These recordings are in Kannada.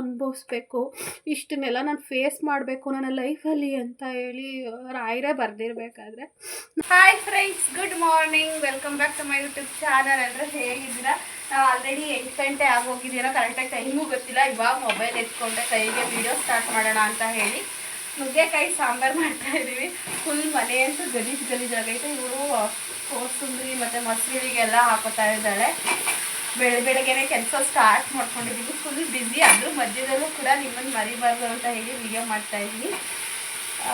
ಅನುಭವಿಸ್ಬೇಕು. ಇಷ್ಟನ್ನೆಲ್ಲ ನಾನು ಫೇಸ್ ಮಾಡಬೇಕು ನನ್ನ ಲೈಫಲ್ಲಿ ಅಂತ ಹೇಳಿ ರಾಯರೇ ಬರ್ದಿರಬೇಕಾದ್ರೆ. Hi friends good morning welcome back to my YouTube channel ಅಂದರೆ ಹೇಗಿದ್ದೀರಾ? ನಾವು ಆಲ್ರೆಡಿ ಎಂಟು ಗಂಟೆ ಆಗೋಗಿದ್ದೀರಾ ಕರೆಕ್ಟಾಗಿ ಟೈಮು ಗೊತ್ತಿಲ್ಲ. ಇವಾಗ ಮೊಬೈಲ್ ಎತ್ಕೊಂಡೆ, ಕೈಗೆ ವಿಡಿಯೋ ಸ್ಟಾರ್ಟ್ ಮಾಡೋಣ ಅಂತ ಹೇಳಿ. ನುಗ್ಗೆಕಾಯಿ ಸಾಂಬಾರು ಮಾಡ್ತಾ ಇದ್ದೀವಿ. ಫುಲ್ ಮನೆ ಅಂತೂ ಗಲೀಜು ಗಲೀಜಾಗೈತೆ ಇವರು ಕೋಸುಂಬರಿ ಮತ್ತು ಮೊಸರಿಗೆಲ್ಲ ಹಾಕೋತಾ ಇದ್ದಾಳೆ ಬೆಳ ಬೆಳಗ್ಗೆನೆ ಕೆಲಸ ಸ್ಟಾರ್ಟ್ ಮಾಡ್ಕೊಂಡಿದ್ದೀನಿ ಫುಲ್ ಬ್ಯುಸಿ ಆದರೂ ಮಧ್ಯದಲ್ಲೂ ಕೂಡ ನಿಮ್ಮನ್ನು ಮರಿಬಾರ್ದು ಅಂತ ಹೇಳಿ ವಿಡಿಯೋ ಮಾಡ್ತಾ ಇದ್ದೀನಿ. ಆ,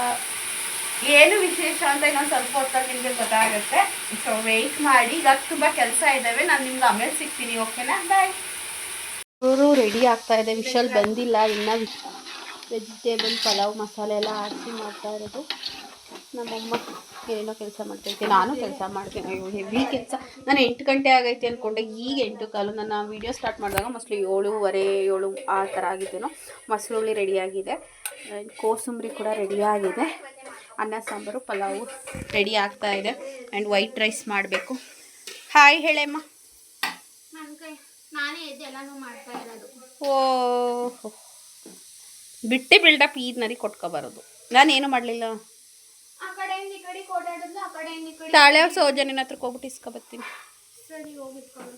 ಏನು ವಿಶೇಷ ಅಂತ ಇನ್ನೊಂದು ಸ್ವಲ್ಪ ಹೊತ್ತಲ್ಲಿ ನಿಮಗೆ ಗೊತ್ತಾಗುತ್ತೆ. ಸೊ ವೆಯ್ಟ್ ಮಾಡಿ. ಈಗ ತುಂಬ ಕೆಲಸ ಇದ್ದಾವೆ ನಾನು ನಿಮ್ಗೆ ಆಮೇಲೆ ಸಿಗ್ತೀನಿ. ಓಕೆನಾ ಬಾಯ್ ಅವರು ರೆಡಿ ಆಗ್ತಾ ಇದೆ. ವಿಶಲ್ ಬಂದಿಲ್ಲ. ಇನ್ನು ವೆಜಿಟೇಬಲ್ ಪಲಾವ್ ಮಸಾಲೆ ಎಲ್ಲ ಹಾಕಿ ಮಾಡ್ತಾ ಇರೋದು. ನಮ್ಮಮ್ಮ ಏನೋ ಕೆಲಸ ಮಾಡ್ತೈತೆ ನಾನು ಕೆಲಸ ಮಾಡ್ತೀನಿ. ಅಯ್ಯೋ ಹೆವಿ ಕೆಲಸ. ನಾನು ಎಂಟು ಗಂಟೆ ಆಗೈತೆ ಅಂದ್ಕೊಂಡೆ ಈಗ ಎಂಟು ಕಾಲು. ನನ್ನ ವೀಡಿಯೋ ಸ್ಟಾರ್ಟ್ ಮಾಡಿದಾಗ ಮೋಸ್ಟ್ಲಿ ಏಳುವರೆ ಏಳು ಆ ಥರ ಆಗಿದ್ದೇನೋ ಮೊಸರುಳ್ಳಿ ರೆಡಿಯಾಗಿದೆ ಕೋಸಂಬರಿ ಕೂಡ ರೆಡಿಯಾಗಿದೆ ಅನ್ನ ಸಾಂಬಾರು ಪಲಾವು ರೆಡಿ ಆಗ್ತಾ ಇದೆ. ಆ್ಯಂಡ್ ವೈಟ್ ರೈಸ್ ಮಾಡಬೇಕು. ಹಾಯ್ ಹೇಳಮ್ಮ. ನನ್ ಕೈ ನಾನೇ ಇದೆಲ್ಲಾನು ಮಾಡ್ತಾ ಇರೋದು. ಓ ಬಿಟ್ಟೆ ಬಿಲ್ಡಪ್ ಈದ್ನರಿ ನಾನು ನಾನೇನು ಮಾಡಲಿಲ್ಲ? ಕಡೆಯಿಂದ ಅವ್ರ ತಾಳೆ ಸೌಜನ್ಯನ ಹತ್ರಕ್ಕೆ ಹೋಗ್ಬಿಟ್ಟು ಹೋಗಿಟ್ಕೊಂಡು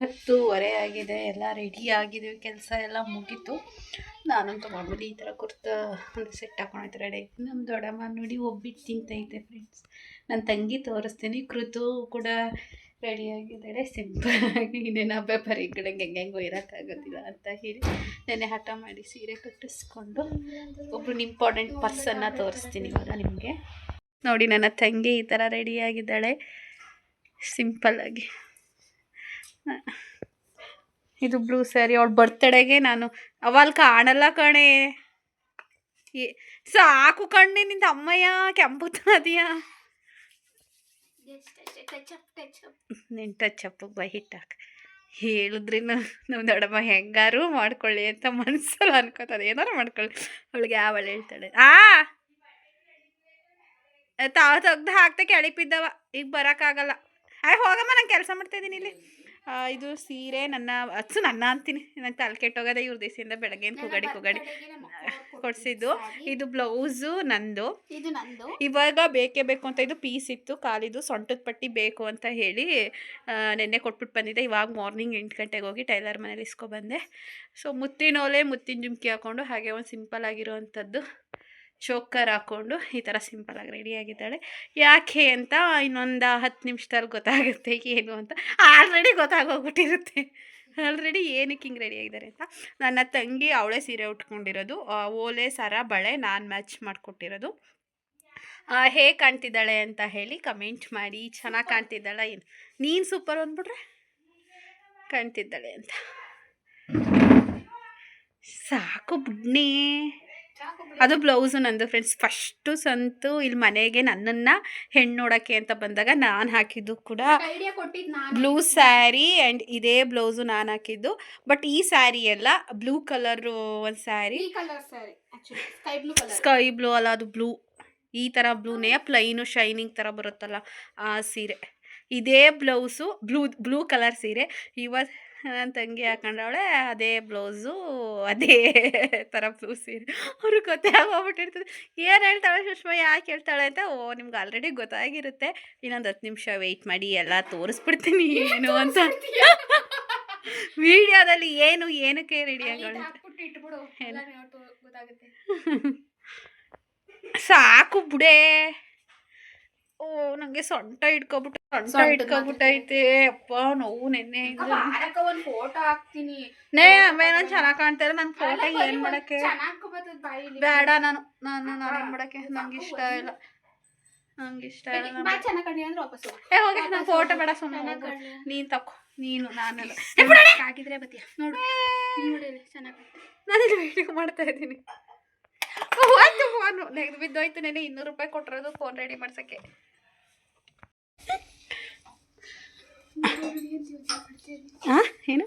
ಹತ್ತೂವರೆ ಆಗಿದೆ ಎಲ್ಲ ರೆಡಿ ಆಗಿದೆ ಕೆಲಸ ಎಲ್ಲ ಮುಗೀತು. ನಾನಂತೂ ಮಾಮೂಲಿ ಈ ಥರ ಕುರ್ತಾ ಒಂದು ಸೆಟ್ ಹಾಕೊಂಡೈತೆ ರೆಡಿ ನಮ್ಮ ದೊಡ್ಡಮ್ಮ ನೋಡಿ ಒಬ್ಬಿಟ್ಟು ತಿಂತೈತೆ ಫ್ರೆಂಡ್ಸ್ ನನ್ನ ತಂಗಿ ತೋರಿಸ್ತೀನಿ ಕೃತು ಕೂಡ ರೆಡಿ ಆಗಿದ್ದಾಳೆ. ಸಿಂಪಲ್ ಆಗಿ ಇನ್ನೇನು ಹಬ್ಬ ಬರೀ ಕಡೆ ಹೆಂಗೆಂಗೋ ಇರೋಕ್ಕಾಗೋದಿಲ್ಲ ಅಂತ ಹೇಳಿ ನೆನ್ನೆ ಹಠ ಮಾಡಿ ಸೀರೆ ಕಟ್ಟಿಸ್ಕೊಂಡು ಒಬ್ಬರು ಇಂಪಾರ್ಟೆಂಟ್ ಪರ್ಸನ್ನ ತೋರಿಸ್ತೀನಿ ಇವಾಗ ನಿಮಗೆ. ನೋಡಿ ನನ್ನ ತಂಗಿ ಈ ಥರ ರೆಡಿಯಾಗಿದ್ದಾಳೆ ಸಿಂಪಲ್ಲಾಗಿ ಇದು ಬ್ಲೂ ಸ್ಯಾರಿ ಅವಳು ಬರ್ತ್ಡೇಗೆ ನಾನು ಅವಲ್ ಕಾಣಲ್ಲ ಕಣೆ. ಏ- ಸಾಕು ಕಣ್ಣೆ ನಿಂದ ಅಮ್ಮಯ್ಯ ಕೆಂಪುತ್ತದಿಯಾ ಟಚ್ ಅಪ್ ಟಚ್ ಅಪ್ ನಿನ್ ಚಪ್ಪ ಬೈ ಹಿಟ್ಟಾಕ ಹೇಳಿದ್ರಿ ನಮ್ಮ ದೊಡ್ಡಮ್ಮ ಹೆಂಗಾರು ಮಾಡ್ಕೊಳ್ಳಿ ಅಂತ ಮನ್ಸಲ್ಲಿ ಅನ್ಕೋತಾರೆ ಏನಾರು ಮಾಡ್ಕೊಳ್ಳಿ. ಅವಳಿಗೆ ಯಾವಳು ಹೇಳ್ತಾಳೆ? ಆ! ತಾವ ತೆಗ್ದು ಹಾಕ್ತೆ ಕೆಳಗೆ ಬಿದ್ದವ ಈಗ ಬರೋಕ್ಕಾಗಲ್ಲ ಆಯ್ ಹೋಗಮ್ಮ ನಾನು ಕೆಲಸ ಮಾಡ್ತಾಯಿದ್ದೀನಿ ಇಲ್ಲಿ. ಇದು ಸೀರೆ ನನ್ನ ಅಚ್ಚು ನನ್ನ ಅಂತೀನಿ. ನಂಗೆ ತಲೆ ಕೆಟ್ಟೋಗದೆ ಇವ್ರ ದಿವಸದಿಂದ ಬೆಳಗ್ಗೆ ಕುಗಡಿ ಕುಗಡಿ ಕೊಡಿಸಿದ್ದು. ಇದು ಬ್ಲೌಸು ನಂದು. ಇದು ನಂದು. ಇವಾಗ ಬೇಕೇ ಬೇಕು ಅಂತ ಇದು ಪೀಸ್ ಇತ್ತು. ಕಾಲಿದು ಸೊಂಟದ ಪಟ್ಟಿ ಬೇಕು ಅಂತ ಹೇಳಿ ನೆನ್ನೆ ಕೊಟ್ಬಿಟ್ಟು ಬಂದಿದ್ದೆ. ಇವಾಗ ಮಾರ್ನಿಂಗ್ ಎಂಟು ಗಂಟೆಗೆ ಹೋಗಿ ಟೈಲರ್ ಮನೇಲಿ ಇಸ್ಕೊಬಂದೆ ಸೊ ಮುತ್ತಿನ ಓಲೆ ಮುತ್ತಿನ ಜುಮ್ಕಿ ಹಾಕ್ಕೊಂಡು ಹಾಗೆ ಒಂದು ಸಿಂಪಲ್ ಆಗಿರೋವಂಥದ್ದು ಚೋಕರ್ ಹಾಕ್ಕೊಂಡು ಈ ಥರ ಸಿಂಪಲಾಗಿ ರೆಡಿಯಾಗಿದ್ದಾಳೆ ಯಾಕೆ ಅಂತ ಇನ್ನೊಂದು ಹತ್ತು ನಿಮಿಷದಲ್ಲಿ ಗೊತ್ತಾಗುತ್ತೆ ಏನು ಅಂತ. ಆಲ್ರೆಡಿ ಗೊತ್ತಾಗೋಗ್ಬಿಟ್ಟಿರುತ್ತೆ. ಆಲ್ರೆಡಿ ಏನಕ್ಕೆ ಹಿಂಗೆ ರೆಡಿ ಆಗಿದ್ದಾರೆ ಅಂತ. ನನ್ನ ತಂಗಿ ಅವಳೇ ಸೀರೆ ಉಟ್ಕೊಂಡಿರೋದು. ಓಲೆ ಸರ ಬಳೆ ನಾನು ಮ್ಯಾಚ್ ಮಾಡಿಕೊಟ್ಟಿರೋದು. ಹೇಗೆ ಕಾಣ್ತಿದ್ದಾಳೆ ಅಂತ ಹೇಳಿ ಕಮೆಂಟ್ ಮಾಡಿ. ಚೆನ್ನಾಗಿ ಕಾಣ್ತಿದ್ದಾಳೆ ಏನು? ನೀನು ಸೂಪರ್ ಅಂದ್ಬಿಟ್ರೆ ಕಾಣ್ತಿದ್ದಾಳೆ ಅಂತ. ಸಾಕು ಬುಡ್ನಿ ಅದು ಬ್ಲೌಸು ನಂದು ಫ್ರೆಂಡ್ಸ್ ಫಸ್ಟು ಸಂತು ಇಲ್ಲಿ ಮನೆಗೆ ನನ್ನನ್ನು ಹೆಣ್ಣು ನೋಡೋಕ್ಕೆ ಅಂತ ಬಂದಾಗ ನಾನು ಹಾಕಿದ್ದು ಕೂಡ ಬ್ಲೂ ಸ್ಯಾರಿ ಆ್ಯಂಡ್ ಇದೇ ಬ್ಲೌಸು ನಾನು ಹಾಕಿದ್ದು. ಬಟ್ ಈ ಸ್ಯಾರಿ ಎಲ್ಲ ಬ್ಲೂ ಕಲರು ಒಂದು ಸ್ಯಾರಿ ಬ್ಲೂ ಸ್ಕೈ ಬ್ಲೂ ಅಲ್ಲ ಅದು ಬ್ಲೂ ಈ ಥರ ಬ್ಲೂನೇ ಪ್ಲೈನು ಶೈನಿಂಗ್ ಥರ ಬರುತ್ತಲ್ಲ ಆ ಸೀರೆ. ಇದೇ ಬ್ಲೌಸು ಬ್ಲೂ ಬ್ಲೂ ಕಲರ್ ಸೀರೆ. ಇವತ್ತು ನನ್ನ ತಂಗಿ ಹಾಕೊಂಡವಳೆ ಅದೇ ಬ್ಲೌಸು ಅದೇ ಥರ ಬ್ಲೂ ಸೀರೆ. ಅವ್ರಿಗೆ ಗೊತ್ತೇ ಆಗೋಗ್ಬಿಟ್ಟಿರ್ತದೆ ಏನು ಹೇಳ್ತಾಳೆ ಸುಷ್ಮಾ ಯಾಕೆ ಹೇಳ್ತಾಳೆ ಅಂತ ಓ ನಿಮ್ಗೆ ಆಲ್ರೆಡಿ ಗೊತ್ತಾಗಿರುತ್ತೆ. ಇನ್ನೊಂದು ಹತ್ತು ನಿಮಿಷ ವೆಯ್ಟ್ ಮಾಡಿ ಎಲ್ಲ ತೋರಿಸ್ಬಿಡ್ತೀನಿ ಏನು ಅಂತ. ವಿಡಿಯೋದಲ್ಲಿ ಏನು ಏನಕ್ಕೆ ರೆಡಿ ಆಗೋಣ ಸಾಕು ಬಿಡೆ. ಓ ನಂಗೆ ಸೊಂಟ ಇಟ್ಕೊಬಿಟ್ಟು ಸೊಂಟ ಇಟ್ಕೊಬಿಟ್ಟೈತೆ. ಅಪ್ಪ ನೋವು ನೆನ್ನೆ ಒಂದು ಫೋಟೋ ಹಾಕ್ತೀನಿ. ನೇ ಆಮೇಲೆ ಚೆನ್ನಾಗಿ ಕಾಣ್ತಾರೆ ನನ್ನ ಫೋಟೋ ಏನು ಮಾಡಕ್ಕೆ? ಬೇಡ ನಾನು ನಾನು ನಾನು ಏನು ಮಾಡಕ್ಕೆ? ನಂಗೆ ಇಷ್ಟ ಇಲ್ಲ. ನಂಗೆ ಇಷ್ಟ ಇಲ್ಲ ಏ ಹೋಗಿ ನನ್ನ ಫೋಟೋ ಬೇಡ ಸುಮ್ಮನೆ. ನೀನು ತಕೋ ನೀನು ನಾನೆಲ್ಲ ಹಾಕಿದ್ರೆ ಬತ್ತೀಯ? ನೋಡು. ಚೆನ್ನಾಗಿ ನಾನು ವಿಡಿಯೋ ಮಾಡ್ತಾ ಇದ್ದೀನಿ. ಹೋಯ್ತು ಫೋನು. ನೆಗೆದು ಬಿದ್ದೋಯ್ತು ನೆನೆ ಇನ್ನೂರು ರೂಪಾಯಿ ಕೊಟ್ಟಿರೋದು ಫೋನ್ ರೆಡಿ ಮಾಡ್ಸಕ್ಕೆ. ಹಾಂ ಏನು?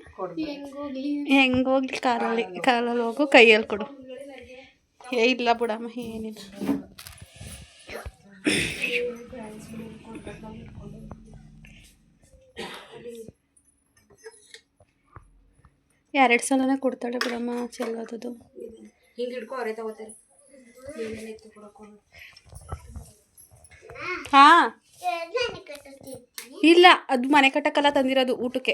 ಹೆಂಗೋಗ್ಲಿ ಹೆಂಗೋಗ್ಲಿ ಕಾಲಲ್ಲಿ ಕಾರಲ್ಲಿ ಹೋಗು, ಕೈಯಲ್ಲಿ ಕೊಡು. ಏ, ಇಲ್ಲ ಬಿಡಮ್ಮ, ಏನಿಲ್ಲ. ಎರಡು ಸಲನೇ ಕೊಡ್ತಾಳೆ ಬಿಡಮ್ಮ ಚೆಲ್ಲೋದು ಹಿಂಗೆ ಹಾಂ. ಇಲ್ಲ, ಅದು ಮನೆ ಕಟ್ಟಕ್ಕೆಲ್ಲ ತಂದಿರೋದು ಊಟಕ್ಕೆ.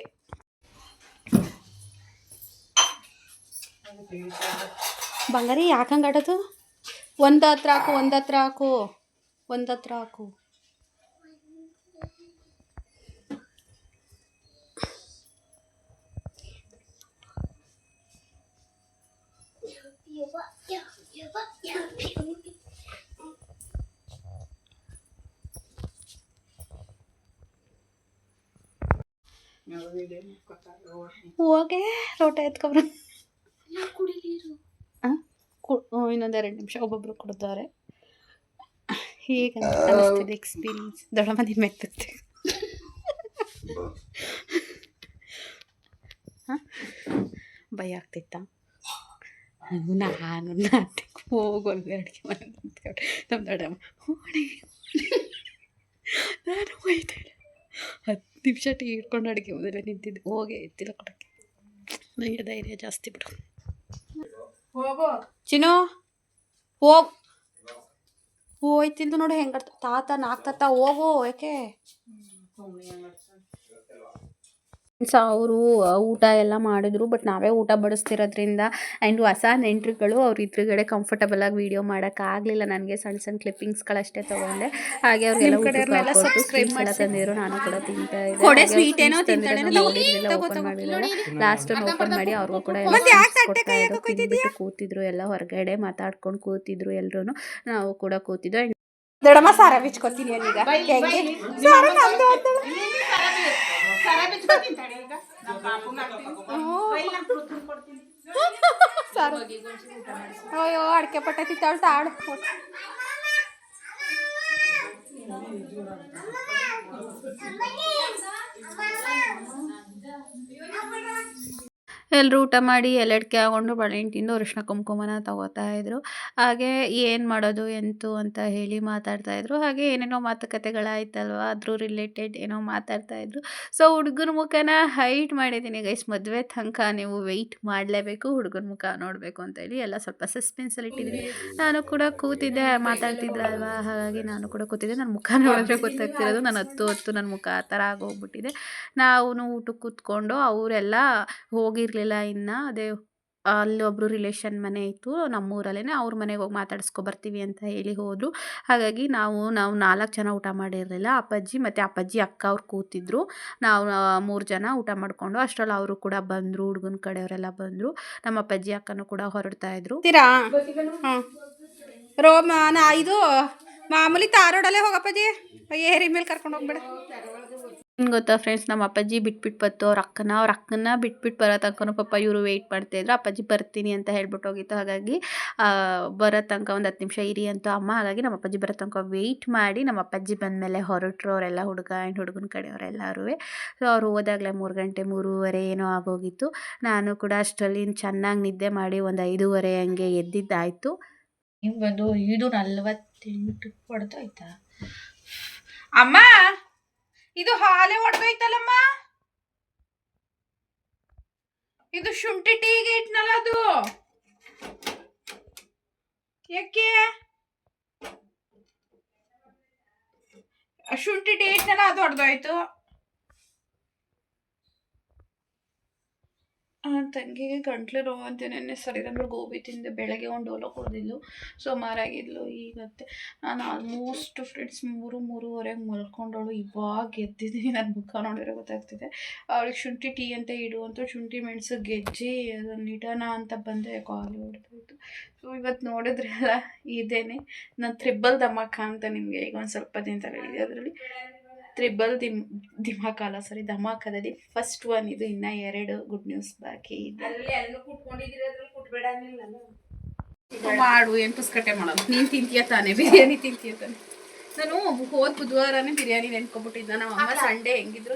ಬಂಗಾರಿ, ಯಾಕೆ ಹಂಗಾಡೋದು ಒಂದು ಹತ್ರ ಹಾಕು, ಒಂದು ಹತ್ರ ಹಾಕು, ಒಂದು ಹತ್ರ ಹಾಕು. ಹೋಗೆ ರೋಟ ಎತ್ಕೊಬ್ರ. ಇನ್ನೊಂದು ಎರಡು ನಿಮಿಷ ಒಬ್ಬೊಬ್ರು ಕೊಡ್ತಾರೆ ಹೇಗಂತ ಅನಿಸ್ತಿದೆ ಎಕ್ಸ್ಪೀರಿಯನ್ಸ್ ದೊಡ್ಡ ಮನೆ ಮೆತ್ತತ್ತೆ ಭಯ ಆಗ್ತಿತ್ತಾ? ನಾನು ನಾಟಕ ಹೋಗೋಲ್ವಿ ಅಡುಗೆ ಮನೆ ನಮ್ಮ ದೊಡ್ಡಮ್ಮ ಹೋಗಿ ನಾನು ಹೋಯ್ತಾಳೆ ಹತ್ತು ನಿಮಿಷ ಟೀ ಹಿಡ್ಕೊಂಡು ಅಡುಗೆ ಮೊದಲೇ ನಿಂತಿದ್ದೆ. ಹೋಗಿ ಎತ್ತಿಲ್ಲ ಕೊಡೋಕ್ಕೆ. ನನಗೆ ಧೈರ್ಯ ಜಾಸ್ತಿ ಬಿಡು. ಹೋಗೋ. ಚಿನ್ನು ಹೋಗ್. ಹೋಯ್ತಿಂದು ನೋಡು ಹೆಂಗ ತಾತ ನಾಲ್ಕು ತಾತ ಹೋಗು ಯಾಕೆ ಸೊ ಅವರು ಊಟ ಎಲ್ಲ ಮಾಡಿದ್ರು ಬಟ್ ನಾವೇ ಊಟ ಬಡಿಸ್ತಿರೋದ್ರಿಂದ ಆ್ಯಂಡ್ ಹೊಸ ನೆಂಟ್ರುಗಳು ಅವ್ರ ಇದ್ರಗಡೆ ಕಂಫರ್ಟಬಲ್ ಆಗಿ ವೀಡಿಯೋ ಆಗಲಿಲ್ಲ. ನನಗೆ ಸಣ್ಣ ಸಣ್ಣ ಕ್ಲಿಪ್ಪಿಂಗ್ಸ್ಗಳಷ್ಟೇ ತೊಗೊಂಡೆ. ಹಾಗೆ ಅವ್ರಿಗೆಲ್ಲ ಸಬ್ಸ್ಕ್ರೈಬ್ ತಂದಿದ್ರು. ನಾನು ಕೂಡ ತಿಂತಾ ಇದ್ದೆ. ಓಪನ್ ಮಾಡಿಲ್ಲ ಲಾಸ್ಟ್ ಓಪನ್ ಮಾಡಿ ಅವ್ರಿಗೂ ಕೂಡ ಎಲ್ಲ ಕೂತಿದ್ರು ಎಲ್ಲ ಹೊರಗಡೆ ಮಾತಾಡ್ಕೊಂಡು ಕೂತಿದ್ರು ಎಲ್ಲರೂ ನಾವು ಕೂಡ ಕೂತಿದ್ದು ದೊಡ್ಡಮ್ಮ ಸಾರ ಬಿಚ್ಕೊತೀನಿ ಅಲ್ಲಿಗ ಹೆಂಗೆ? ಸಾರ ನಮ್ದು ಅಂತೇಳು. ಸಾರು ಅಯ್ಯೋ ಅಡಿಕೆ ಪಟ್ಟ ತಿತ್ತಾಳು ತಾಳು. ಎಲ್ಲರೂ ಊಟ ಮಾಡಿ ಎಲ್ಲಡಿಕೆ ಹಾಕೊಂಡು ಬಳೆಹಣ್ಣು ತಿಂದು ಅರಿಶಿನ ಕುಂಕುಮನ ತಗೋತಾ ಇದ್ರು. ಹಾಗೆ ಏನು ಮಾಡೋದು, ಎಂತು ಅಂತ ಹೇಳಿ ಮಾತಾಡ್ತಾ ಇದ್ರು. ಹಾಗೆ ಏನೇನೋ ಮಾತುಕತೆಗಳಾಯ್ತಲ್ವ ಅದ್ರ ರಿಲೇಟೆಡ್ ಏನೋ ಮಾತಾಡ್ತಾ ಇದ್ರು. ಸೊ ಹುಡುಗನ ಮುಖನ ಹೈಟ್ ಮಾಡಿದ್ದೀನಿ ಗೈಸ್ ಮದುವೆ ತನಕ ನೀವು ವೆಯ್ಟ್ ಮಾಡಲೇಬೇಕು, ಹುಡುಗನ ಮುಖ ನೋಡಬೇಕು ಅಂತ ಹೇಳಿ ಎಲ್ಲ ಸ್ವಲ್ಪ ಸಸ್ಪೆನ್ಸಲ್ಲಿ ಇಟ್ಟಿದ್ದೀನಿ ನಾನು ಕೂಡ ಕೂತಿದ್ದೆ, ಮಾತಾಡ್ತಿದ್ರಲ್ವಾ? ಹಾಗಾಗಿ ನಾನು ಕೂಡ ಕೂತಿದ್ದೆ. ನನ್ನ ಮುಖ ನೋಡಿದ್ರೆ ಗೊತ್ತಾಗ್ತಿರೋದು, ನಾನು ಹತ್ತು ಹತ್ತು ನನ್ನ ಮುಖ ಆ ಥರ ಆಗೋಗ್ಬಿಟ್ಟಿದೆ. ನಾವು ಊಟಕ್ಕೆ ಕೂತ್ಕೊಂಡು ಅವರೆಲ್ಲ ಹೋಗಿರಲಿಲ್ಲ ಇನ್ನು. ಅದೇ, ಅಲ್ಲಿ ಒಬ್ಬರು ರಿಲೇಷನ್ ಮನೆ ಇತ್ತು ನಮ್ಮೂರಲ್ಲೇ ಅವ್ರ ಮನೆಗೆ ಹೋಗಿ ಮಾತಾಡಿಸ್ಕೊ ಬರ್ತೀವಿ ಅಂತ ಹೇಳಿ ಹೋದರು. ಹಾಗಾಗಿ ನಾವು ನಾವು ನಾಲ್ಕು ಜನ ಊಟ ಮಾಡಿರಲಿಲ್ಲ. ಅಪ್ಪಾಜಿ ಮತ್ತು ಅಪ್ಪಾಜಿ ಅಕ್ಕ ಅವ್ರು ಕೂತಿದ್ರು. ನಾವು ಮೂರು ಜನ ಊಟ ಮಾಡಿಕೊಂಡು ಅಷ್ಟರಲ್ಲಿ ಅವರು ಕೂಡ ಬಂದರು, ಹುಡುಗನ ಕಡೆಯವರೆಲ್ಲ ಬಂದರು. ನಮ್ಮ ಅಪ್ಪಾಜಿ ಅಕ್ಕನೂ ಕೂಡ ಹೊರಡ್ತಾ ಇದ್ರು. ತೀರಾ? ರೋಮ, ನಾ, ಇದು ಮಾಮೂಲಿ ತಾರೋಡಲ್ಲೇ ಹೋಗಪ್ಪಾಜಿ? ಏರಿ ಮೇಲೆ ಕರ್ಕೊಂಡು ಹೋಗ್ಬೇಡ. ಏನು ಗೊತ್ತಾ ಫ್ರೆಂಡ್ಸ್ ನಮ್ಮ ಅಪ್ಪಾಜಿ ಬಿಟ್ಬಿಟ್ಟು ಬತ್ತು ಅವ್ರ ಅಕ್ಕನ ಅವ್ರ ಅಕ್ಕನ ಬಿಟ್ಬಿಟ್ಟು ಬರೋ ತನಕನೂ ಪಾಪ ಇವರು ವೆಯ್ಟ್ ಮಾಡ್ತಾಯಿದ್ರು ಅಪ್ಪಾಜಿ ಬರ್ತೀನಿ ಅಂತ ಹೇಳ್ಬಿಟ್ಟು ಹೋಗಿತ್ತು. ಹಾಗಾಗಿ ಬರೋ ತನಕ ಒಂದು ಹತ್ತು ನಿಮಿಷ ಇರಿ ಅಂತ ಅಮ್ಮ. ಹಾಗಾಗಿ ನಮ್ಮ ಅಪ್ಪಾಜಿ ಬರೋ ತನಕ ವೆಯ್ಟ್ ಮಾಡಿ ನಮ್ಮ ಅಪ್ಪಾಜಿ ಬಂದಮೇಲೆ ಹೊರಟರು ಅವರೆಲ್ಲ ಹುಡುಗ ಆ್ಯಂಡ್ ಹುಡುಗನ ಕಡೆಯವರೆಲ್ಲರೂ ಸೊ ಅವ್ರು ಹೋದಾಗಲೇ ಮೂರು ಗಂಟೆ, ಮೂರುವರೆ ಏನೋ ಆಗೋಗಿತ್ತು. ನಾನು ಕೂಡ ಅಷ್ಟರಲ್ಲಿ ಚೆನ್ನಾಗಿ ನಿದ್ದೆ ಮಾಡಿ ಒಂದು ಐದೂವರೆ ಹಂಗೆ ಎದ್ದಿದ್ದಾಯಿತು. ನಿಮ್ಗೊಂದು ಇದು ನಲ್ವತ್ತೆಂಟು ಹೊಡೆದೋಯ್ತಾ ಅಮ್ಮ! ಇದು ಹಾಲೆ ಹೊಡೆದೋಯ್ತಲ್ಲಮ್ಮ ಇದು ಶುಂಠಿ ಟೀಗೆ ಇಟ್ನಲ್ಲ ಅದು? ಯಾಕೆ? ಶುಂಠಿ ಟೀ ಇಟ್ನಲ್ಲ ಅದು ಹೊಡೆದೋಯ್ತು ತಂಗಿಗೆ ಗಂಟ್ಲು ನೋವು ಅಂತ ನೆನ್ನೆ ಸರಿ ಅಂದ್ರೆ ಗೋಬಿ ತಿಂದೆ ಬೆಳಗ್ಗೆ ಒಂದು ಡೋಲೋ ಕುಡ್ದಿದ್ಲು ಸುಮಾರಾಗಿದ್ಲು ಈಗತ್ತೆ ನಾನು ಆಲ್ಮೋಸ್ಟ್ ಫ್ರೆಂಡ್ಸ್ ಮೂರು ಮೂರುವರೆಗೆ ಮಲ್ಕೊಂಡವಳು. ಇವಾಗ ಗೆದ್ದಿದ್ದೀನಿ ನನ್ನ ಮುಖ ನೋಡಿದ್ರೆ ಗೊತ್ತಾಗ್ತಿದೆ. ಅವಳಿಗೆ ಶುಂಠಿ ಟೀ ಅಂತ ಇಡು ಅಂತ ಶುಂಠಿ, ಮೆಣಸು, ಗೆಜ್ಜಿ ಅದನ್ನು ಇಡೋಣ ಅಂತ ಬಂದೆ. ಕಾಲು ಹೊಡೆದೋಯ್ತು ಸೊ ಇವತ್ತು ನೋಡಿದ್ರೆ ಅಲ್ಲ ಇದೇನೆ. ನಾನು ತ್ರಿಬಲ್ ದಮ್ಮಕ್ಕ ಅಂತ ನಿಮಗೆ ಈಗ ಒಂದು ಸ್ವಲ್ಪ ದಿನ ಹೇಳಿದೆ ಅದರಲ್ಲಿ. ತ್ರಿಬಲ್ ದಿಮ್ ದಿಮಾಕಾಲ ಅಲ್ಲ ಸಾರಿ ಧಮಾಕದಲ್ಲಿ ಫಸ್ಟ್ ಒನ್ ಇದು ಇನ್ನ ಎರಡು ಗುಡ್ ನ್ಯೂಸ್ ಬಾಕಿ ಇದೆ. ಮಾಡು ಏನು ಪುಸ್ಕಟ್ಟೆ ಮಾಡೋದು? ನೀನು ತಿಂತೀಯ ತಾನೆ ಬಿರಿಯಾನಿ ತಿಂತೀಯ ತಾನೆ? ನಾನು ಹೋದ ಬುಧವಾರನೇ ಬಿರಿಯಾನಿ ನೆನ್ಕೊಬಿಟ್ಟಿದ್ದ ನಮ್ಮ ಅಮ್ಮ ಸಂಡೇ ಹೆಂಗಿದ್ರು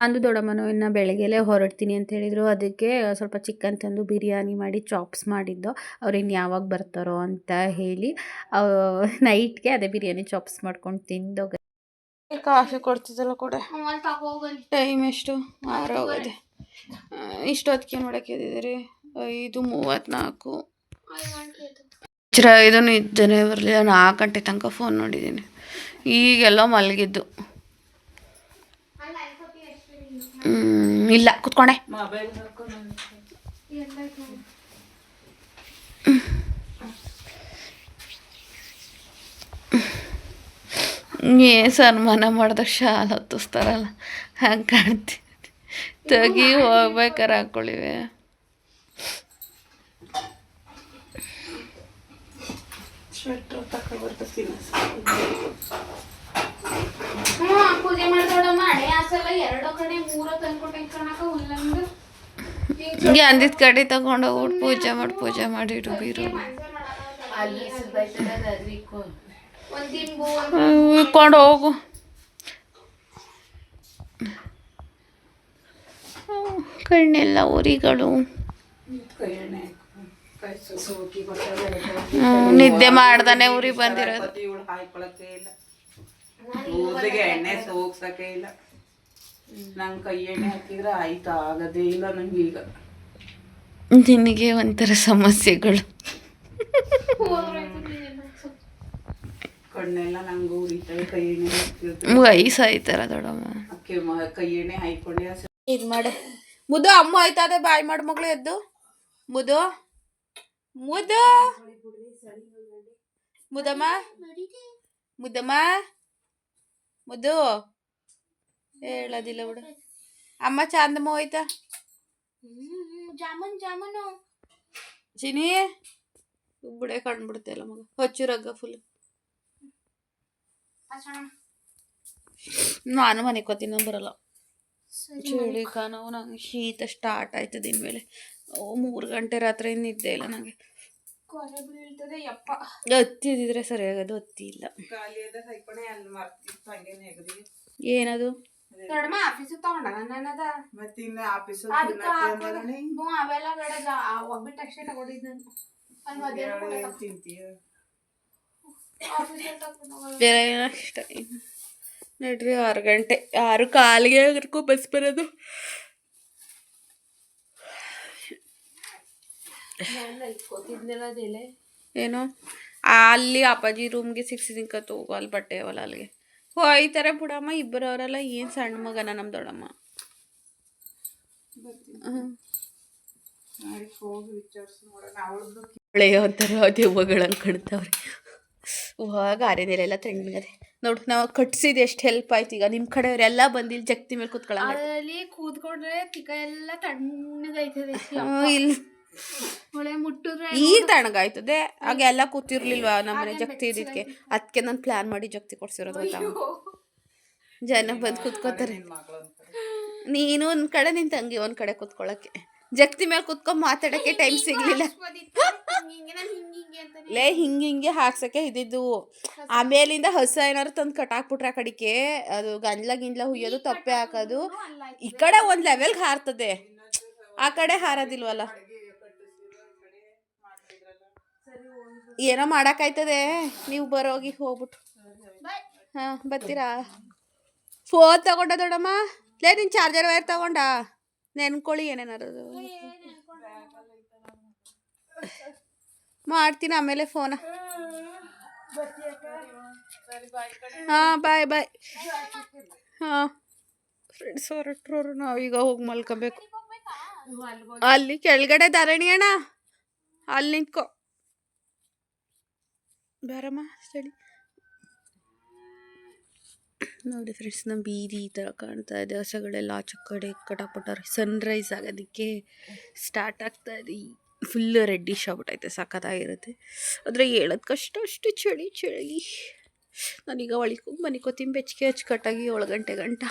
ಅಂದು ದೊಡ್ಡಮ್ಮನು ಇನ್ನು ಬೆಳಗ್ಗೆಲೇ ಹೊರಡ್ತೀನಿ ಅಂತ ಹೇಳಿದರು. ಅದಕ್ಕೆ ಸ್ವಲ್ಪ ಚಿಕನ್ ತಂದು ಬಿರಿಯಾನಿ ಮಾಡಿ ಚಾಪ್ಸ್ ಮಾಡಿದ್ದು. ಅವ್ರು ಇನ್ನು ಯಾವಾಗ ಬರ್ತಾರೋ ಅಂತ ಹೇಳಿ ನೈಟ್ಗೆ ಅದೇ ಬಿರಿಯಾನಿ ಚಾಪ್ಸ್ ಮಾಡ್ಕೊಂಡು ತಿಂದು ಕಾಫಿ ಕೊಡ್ತಿದ್ದಲ್ಲ ಕೂಡ. ಟೈಮ್ ಎಷ್ಟು? ಆರೋಗಿದೆ ಇಷ್ಟೊತ್ತಿಗೆ ನೋಡಕ್ಕೆ ಎದ್ದಿದ್ದೀರಿ ಐದು ಮೂವತ್ತ್ನಾಲ್ಕು. ಐದು ಇದ್ದನೇ ಬರಲಿಲ್ಲ. ನಾಲ್ಕು ಗಂಟೆ ತನಕ ಫೋನ್ ನೋಡಿದ್ದೀನಿ. ಈಗೆಲ್ಲ ಮಲಗಿದ್ದು ಅಲ್ಲಿ ಐದು ಎಷ್ಟು ಹ್ಮ್, ಇಲ್ಲ ಕುತ್ಕೊಂಡೆ. ಏ ಸನ್ಮಾನ ಮಾಡ್ದಾಗ ಶಾಲ ಹತ್ತಿಸ್ತಾರಲ್ಲ ಹಂಗೆ ಕಾಣ್ತೀವಿ ತೆಗಿ ಹೋಗ್ಬೇಕಾರೆ ಹಾಕ್ಕೊಳ್ಳಿವೆ ಹ್ಞೂ ಪೂಜೆ ಮಾಡ್ದೋಡಮ್ಮ ಹಣೆ ಎರಡೋ ಕಡೆ ಮೂರೋ ತಂದ್ಕೊಟ್ಟೆ ಕಣಕ ಹುಲ್ಲಂದು. ಕಡೆ ತಗೊಂಡೋಗ್ಬಿಟ್ಟು ಪೂಜೆ ಮಾಡಿ ಪೂಜೆ ಮಾಡಿಡು ಬೀರು. ಇಕ್ಕೊಂಡು ಹೋಗು. ಕಣ್ಣೆಲ್ಲ ಉರಿಗಳು ನಿದ್ದೆ ಮಾಡ್ದಾನೆ ಉರಿ ಬಂದಿರೋದು. ಕೂದಲಿಗೆ ಎಣ್ಣೆ ಸೋಗ್ಸಕ್ಕೆ ಇಲ್ಲ. ನಂಗೆ ಕೈ ಎಣ್ಣೆ ಹಾಕಿದ್ರೆ ಆಯ್ತು ಆಗದೇ ಇಲ್ಲ ನಂಗೆ ಈಗ. ನಿನಗೆ ಒಂಥರ ಸಮಸ್ಯೆಗಳು. ಕಣ್ಣೆಲ್ಲ ನಂಗೆ ಉರಿತವೆ ಕೈ ಎಣ್ಣೆ ಹಾಕಿದ್ರೆ ವಯಸ್ಸಾಯ್ತಾರ ದೊಡ್ಡಮ್ಮ. ಅಕ್ಕಿ ಮ- ಕೈ ಎಣ್ಣೆ ಹಾಯ್ಕೊಂಡೆ ಇದು ಮಾಡೆ. ಮುದು ಅಮ್ಮ ಆಯ್ತದೆ ಬಾಯ್ ಮಾಡು ಮಗಳು ಎದ್ದು. ಮುದು. ಮುದು. ಮುದಮ್ಮ. ಮುದ್ದಮ್ಮ ಮುದ್ದು? ಹೇಳೋದಿಲ್ಲ ಬಿಡು. ಅಮ್ಮ ಚಂದ ಹೋಯ್ತಾ ಜಾಮೂನ್ ಜಾಮೂನು. ಚಿನಿ ಬುಡೆ ಕಂಡ್ಬಿಡುತ್ತೆ ಎಲ್ಲ ಮಗ. ಹೊಚ್ಚುರಗ್ಗ ಫುಲ್ ನಾನು ಮನೆ ಕೋತೀನಿ ಬರಲ್ಲ. ಚಳಿ ಕಾಣವು ನಂಗೆ ಶೀತ ಸ್ಟಾರ್ಟ್ ಆಯ್ತದ ಇನ್ಮೇಲೆ. ಓ ಮೂರು ಗಂಟೆ ರಾತ್ರಿ ನಿದ್ದೆ ಇಲ್ಲ ನನಗೆ ಕೊರೆ ಬೀಳ್ತದೆ ಯಪ್ಪ. ಹತ್ತಿದ್ರೆ ಸರಿಯಾಗದು ಹತ್ತಿ ಇಲ್ಲ ಖಾಲಿ ಅದ ಹಾಯ್ಕೊಂಡೆ ಅಲ್ಲಿ ಮರ್ತಿತ್ತು ಏನದು? ದೊಡ್ಡಮ್ಮ ಆಫೀಸಿಗೆ ತಗೊಂಡ ನನ್ನದ ಮತ್ತೆ ಇನ್ನು ಆಫೀಸ್ ಅದಕ್ಕೆ ಹ್ಞೂ ಅವೆಲ್ಲ ಬೇಡ ಒಬ್ಬಿಟ್ಟು ಅಷ್ಟೇ ತಗೊಂಡಿದ್ದು ನಾನು. ಅಲ್ಲಿ ಮಧ್ಯಾಹ್ನ ತಿಂತೀಯ. ಬೇರೆ ಏನೋ ಇಷ್ಟ. ನಡ್ರಿ ಆರು ಗಂಟೆ ಆರು ಕಾಲಿಗೆ ಬಸ್ ಬರೋದು ಏನು? ಅಲ್ಲಿ ಅಪ್ಪಾಜಿ ರೂಮ್ಗೆ ಸಿಕ್ಸಿದಿಂಕ ಹೋಗು ಅಲ್ಲಿ ಬಟ್ಟೆ ಅವಲ್ಲ ಅಲ್ಲಿಗೆ. ಹೋಯ್ತಾರೆ ಬಿಡಮ್ಮ ಇಬ್ಬರು ಅವರೆಲ್ಲ ಏನು ಸಣ್ಣ ಮಗನ ನಮ್ಮ ದೊಡ್ಡಮ್ಮ? ಹಳೆಯ ಒಂಥರ ದೆವ್ವಗಳು ಅನ್ಕೊಳ್ತಾವ್ರೆ ಇವಾಗ ಆರೇನೆಲ್ಲ ತಣ್ಣಗದೆ ನೋಡು ನಾವು ಕಟ್ಸಿದ್ ಎಷ್ಟು ಹೆಲ್ಪ್ ಆಯ್ತು ಈಗ. ನಿಮ್ಮ ಕಡೆಯವರೆಲ್ಲ ಬಂದು ಇಲ್ಲಿ ಜಗ್ತಿ ಮೇಲೆ ಕೂತ್ಕೊಳ್ಳ ಅಲ್ಲಿ ಕೂತ್ಕೊಂಡ್ರೆ ತಿಕ್ಕ ಎಲ್ಲ ತಣ್ಣಗೈತದೆ ಇಲ್ಲಿ ಹೊಳೆ ಮುಟ್ಟಿದ್ರೆ ಈಗ ತಣ್ಣಗಾಯ್ತದೆ ಆಗ ಎಲ್ಲ ಕೂತಿರ್ಲಿಲ್ವಾ ನಮ್ಮನೆ ಜಗ್ತಿ ಇದಕ್ಕೆ ಅದಕ್ಕೆ ನಾನು ಪ್ಲಾನ್ ಮಾಡಿ ಜಗ್ತಿ ಕೊಡ್ಸಿರೋದು ಅಂತ ಜನ ಬಂದು ಕೂತ್ಕೋತಾರೆ. ನೀನು ಒಂದ್ ಕಡೆ ನಿನ್ ತಂಗಿ ಒಂದ್ ಕಡೆ ಕೂತ್ಕೊಳ್ಳಕ್ಕೆ ಜಗ್ತಿ ಮೇಲೆ ಕೂತ್ಕೊಂಡ್ ಮಾತಾಡಕ್ಕೆ ಟೈಮ್ ಸಿಗ್ಲಿಲ್ಲ. ಲೇ ಹಿಂಗೆ ಹಿಂಗ ಹಿಂಗೆ ಹಾಕ್ಸಕ್ಕೆ ಇದ್ದಿದ್ದು. ಆಮೇಲಿಂದ ಹಸ ಏನಾರು ತಂದು ಕಟ್ ಆ ಕಡಿಕೆ ಅದು ಗಂಜ್ಲ ಗಿಂಜ್ಲ ಹುಯ್ಯೋದು ತಪ್ಪೆ ಹಾಕೋದು ಈ ಕಡೆ ಒಂದ್ ಲೆವೆಲ್ಗೆ ಹಾರ್ತದೆ. ಆ ಕಡೆ ಹಾರೋದಿಲ್ವಲ್ಲ? ಏನೋ ಮಾಡಕ್ಕಾಯ್ತದೆ ನೀವು ಬರೋಗಿ ಹೋಗ್ಬಿಟ್ಟು. ಹಾ, ಬರ್ತೀರಾ? ಫೋನ್ ತಗೊಂಡ ದೊಡ್ಡಮ್ಮ? ಲೇ, ನಿನ್ ಚಾರ್ಜರ್ ವೈರ್ ತಗೊಂಡ? ನೆನ್ಕೊಳ್ಳಿ ಏನೇನಾರು ಮಾಡ್ತೀನಿ ಆಮೇಲೆ ಫೋನ ಹಾಂ ಬಾಯ್ ಬಾಯ್ ಹಾಂ. ಫ್ರೆಂಡ್ಸ್ ಹೊರಟ್ರೋರು ನಾವೀಗ ಹೋಗಿ ಮಲ್ಕೋಬೇಕು. ಅಲ್ಲಿ ಕೆಳಗಡೆ ಧರಣಿ ಅಣ್ಣ. ಅಲ್ಲಿ ನಿಂತ್ಕೊ. ಬಾರಮ್ಮ ಸ್ಟಡಿ ನೋಡಿ ಫ್ರೆಂಡ್ಸ್ ನಮ್ಮ ಬೀದಿ ಈ ಥರ ಕಾಣ್ತಾ ಇದೆ. ಹಸಗಳೆಲ್ಲ ಆಚೆ ಕಡೆ ಕಟಾಪಟ್ಟಾರೆ ಸನ್ರೈಸ್ ಆಗೋದಕ್ಕೆ ಸ್ಟಾರ್ಟ್ ಆಗ್ತಾ ಇದೆ. ಫುಲ್ ರೆಡ್ಡಿಶ್ ಆಗ್ಬಿಟ್ಟೈತೆ ಸಖತ್ತಾಗಿರುತ್ತೆ. ಆದರೆ ಹೇಳೋದು ಕಷ್ಟ ಅಷ್ಟು, ಚಳಿ ಚಳಿ. ನಾನೀಗ ಒಳಿಕೊ ಮನಿಕೋತೀನಿ ಬೆಚ್ಚಗೆ ಅಚ್ಚುಕಟ್ಟಾಗಿ ಏಳು ಗಂಟೆ ಗಂಟ.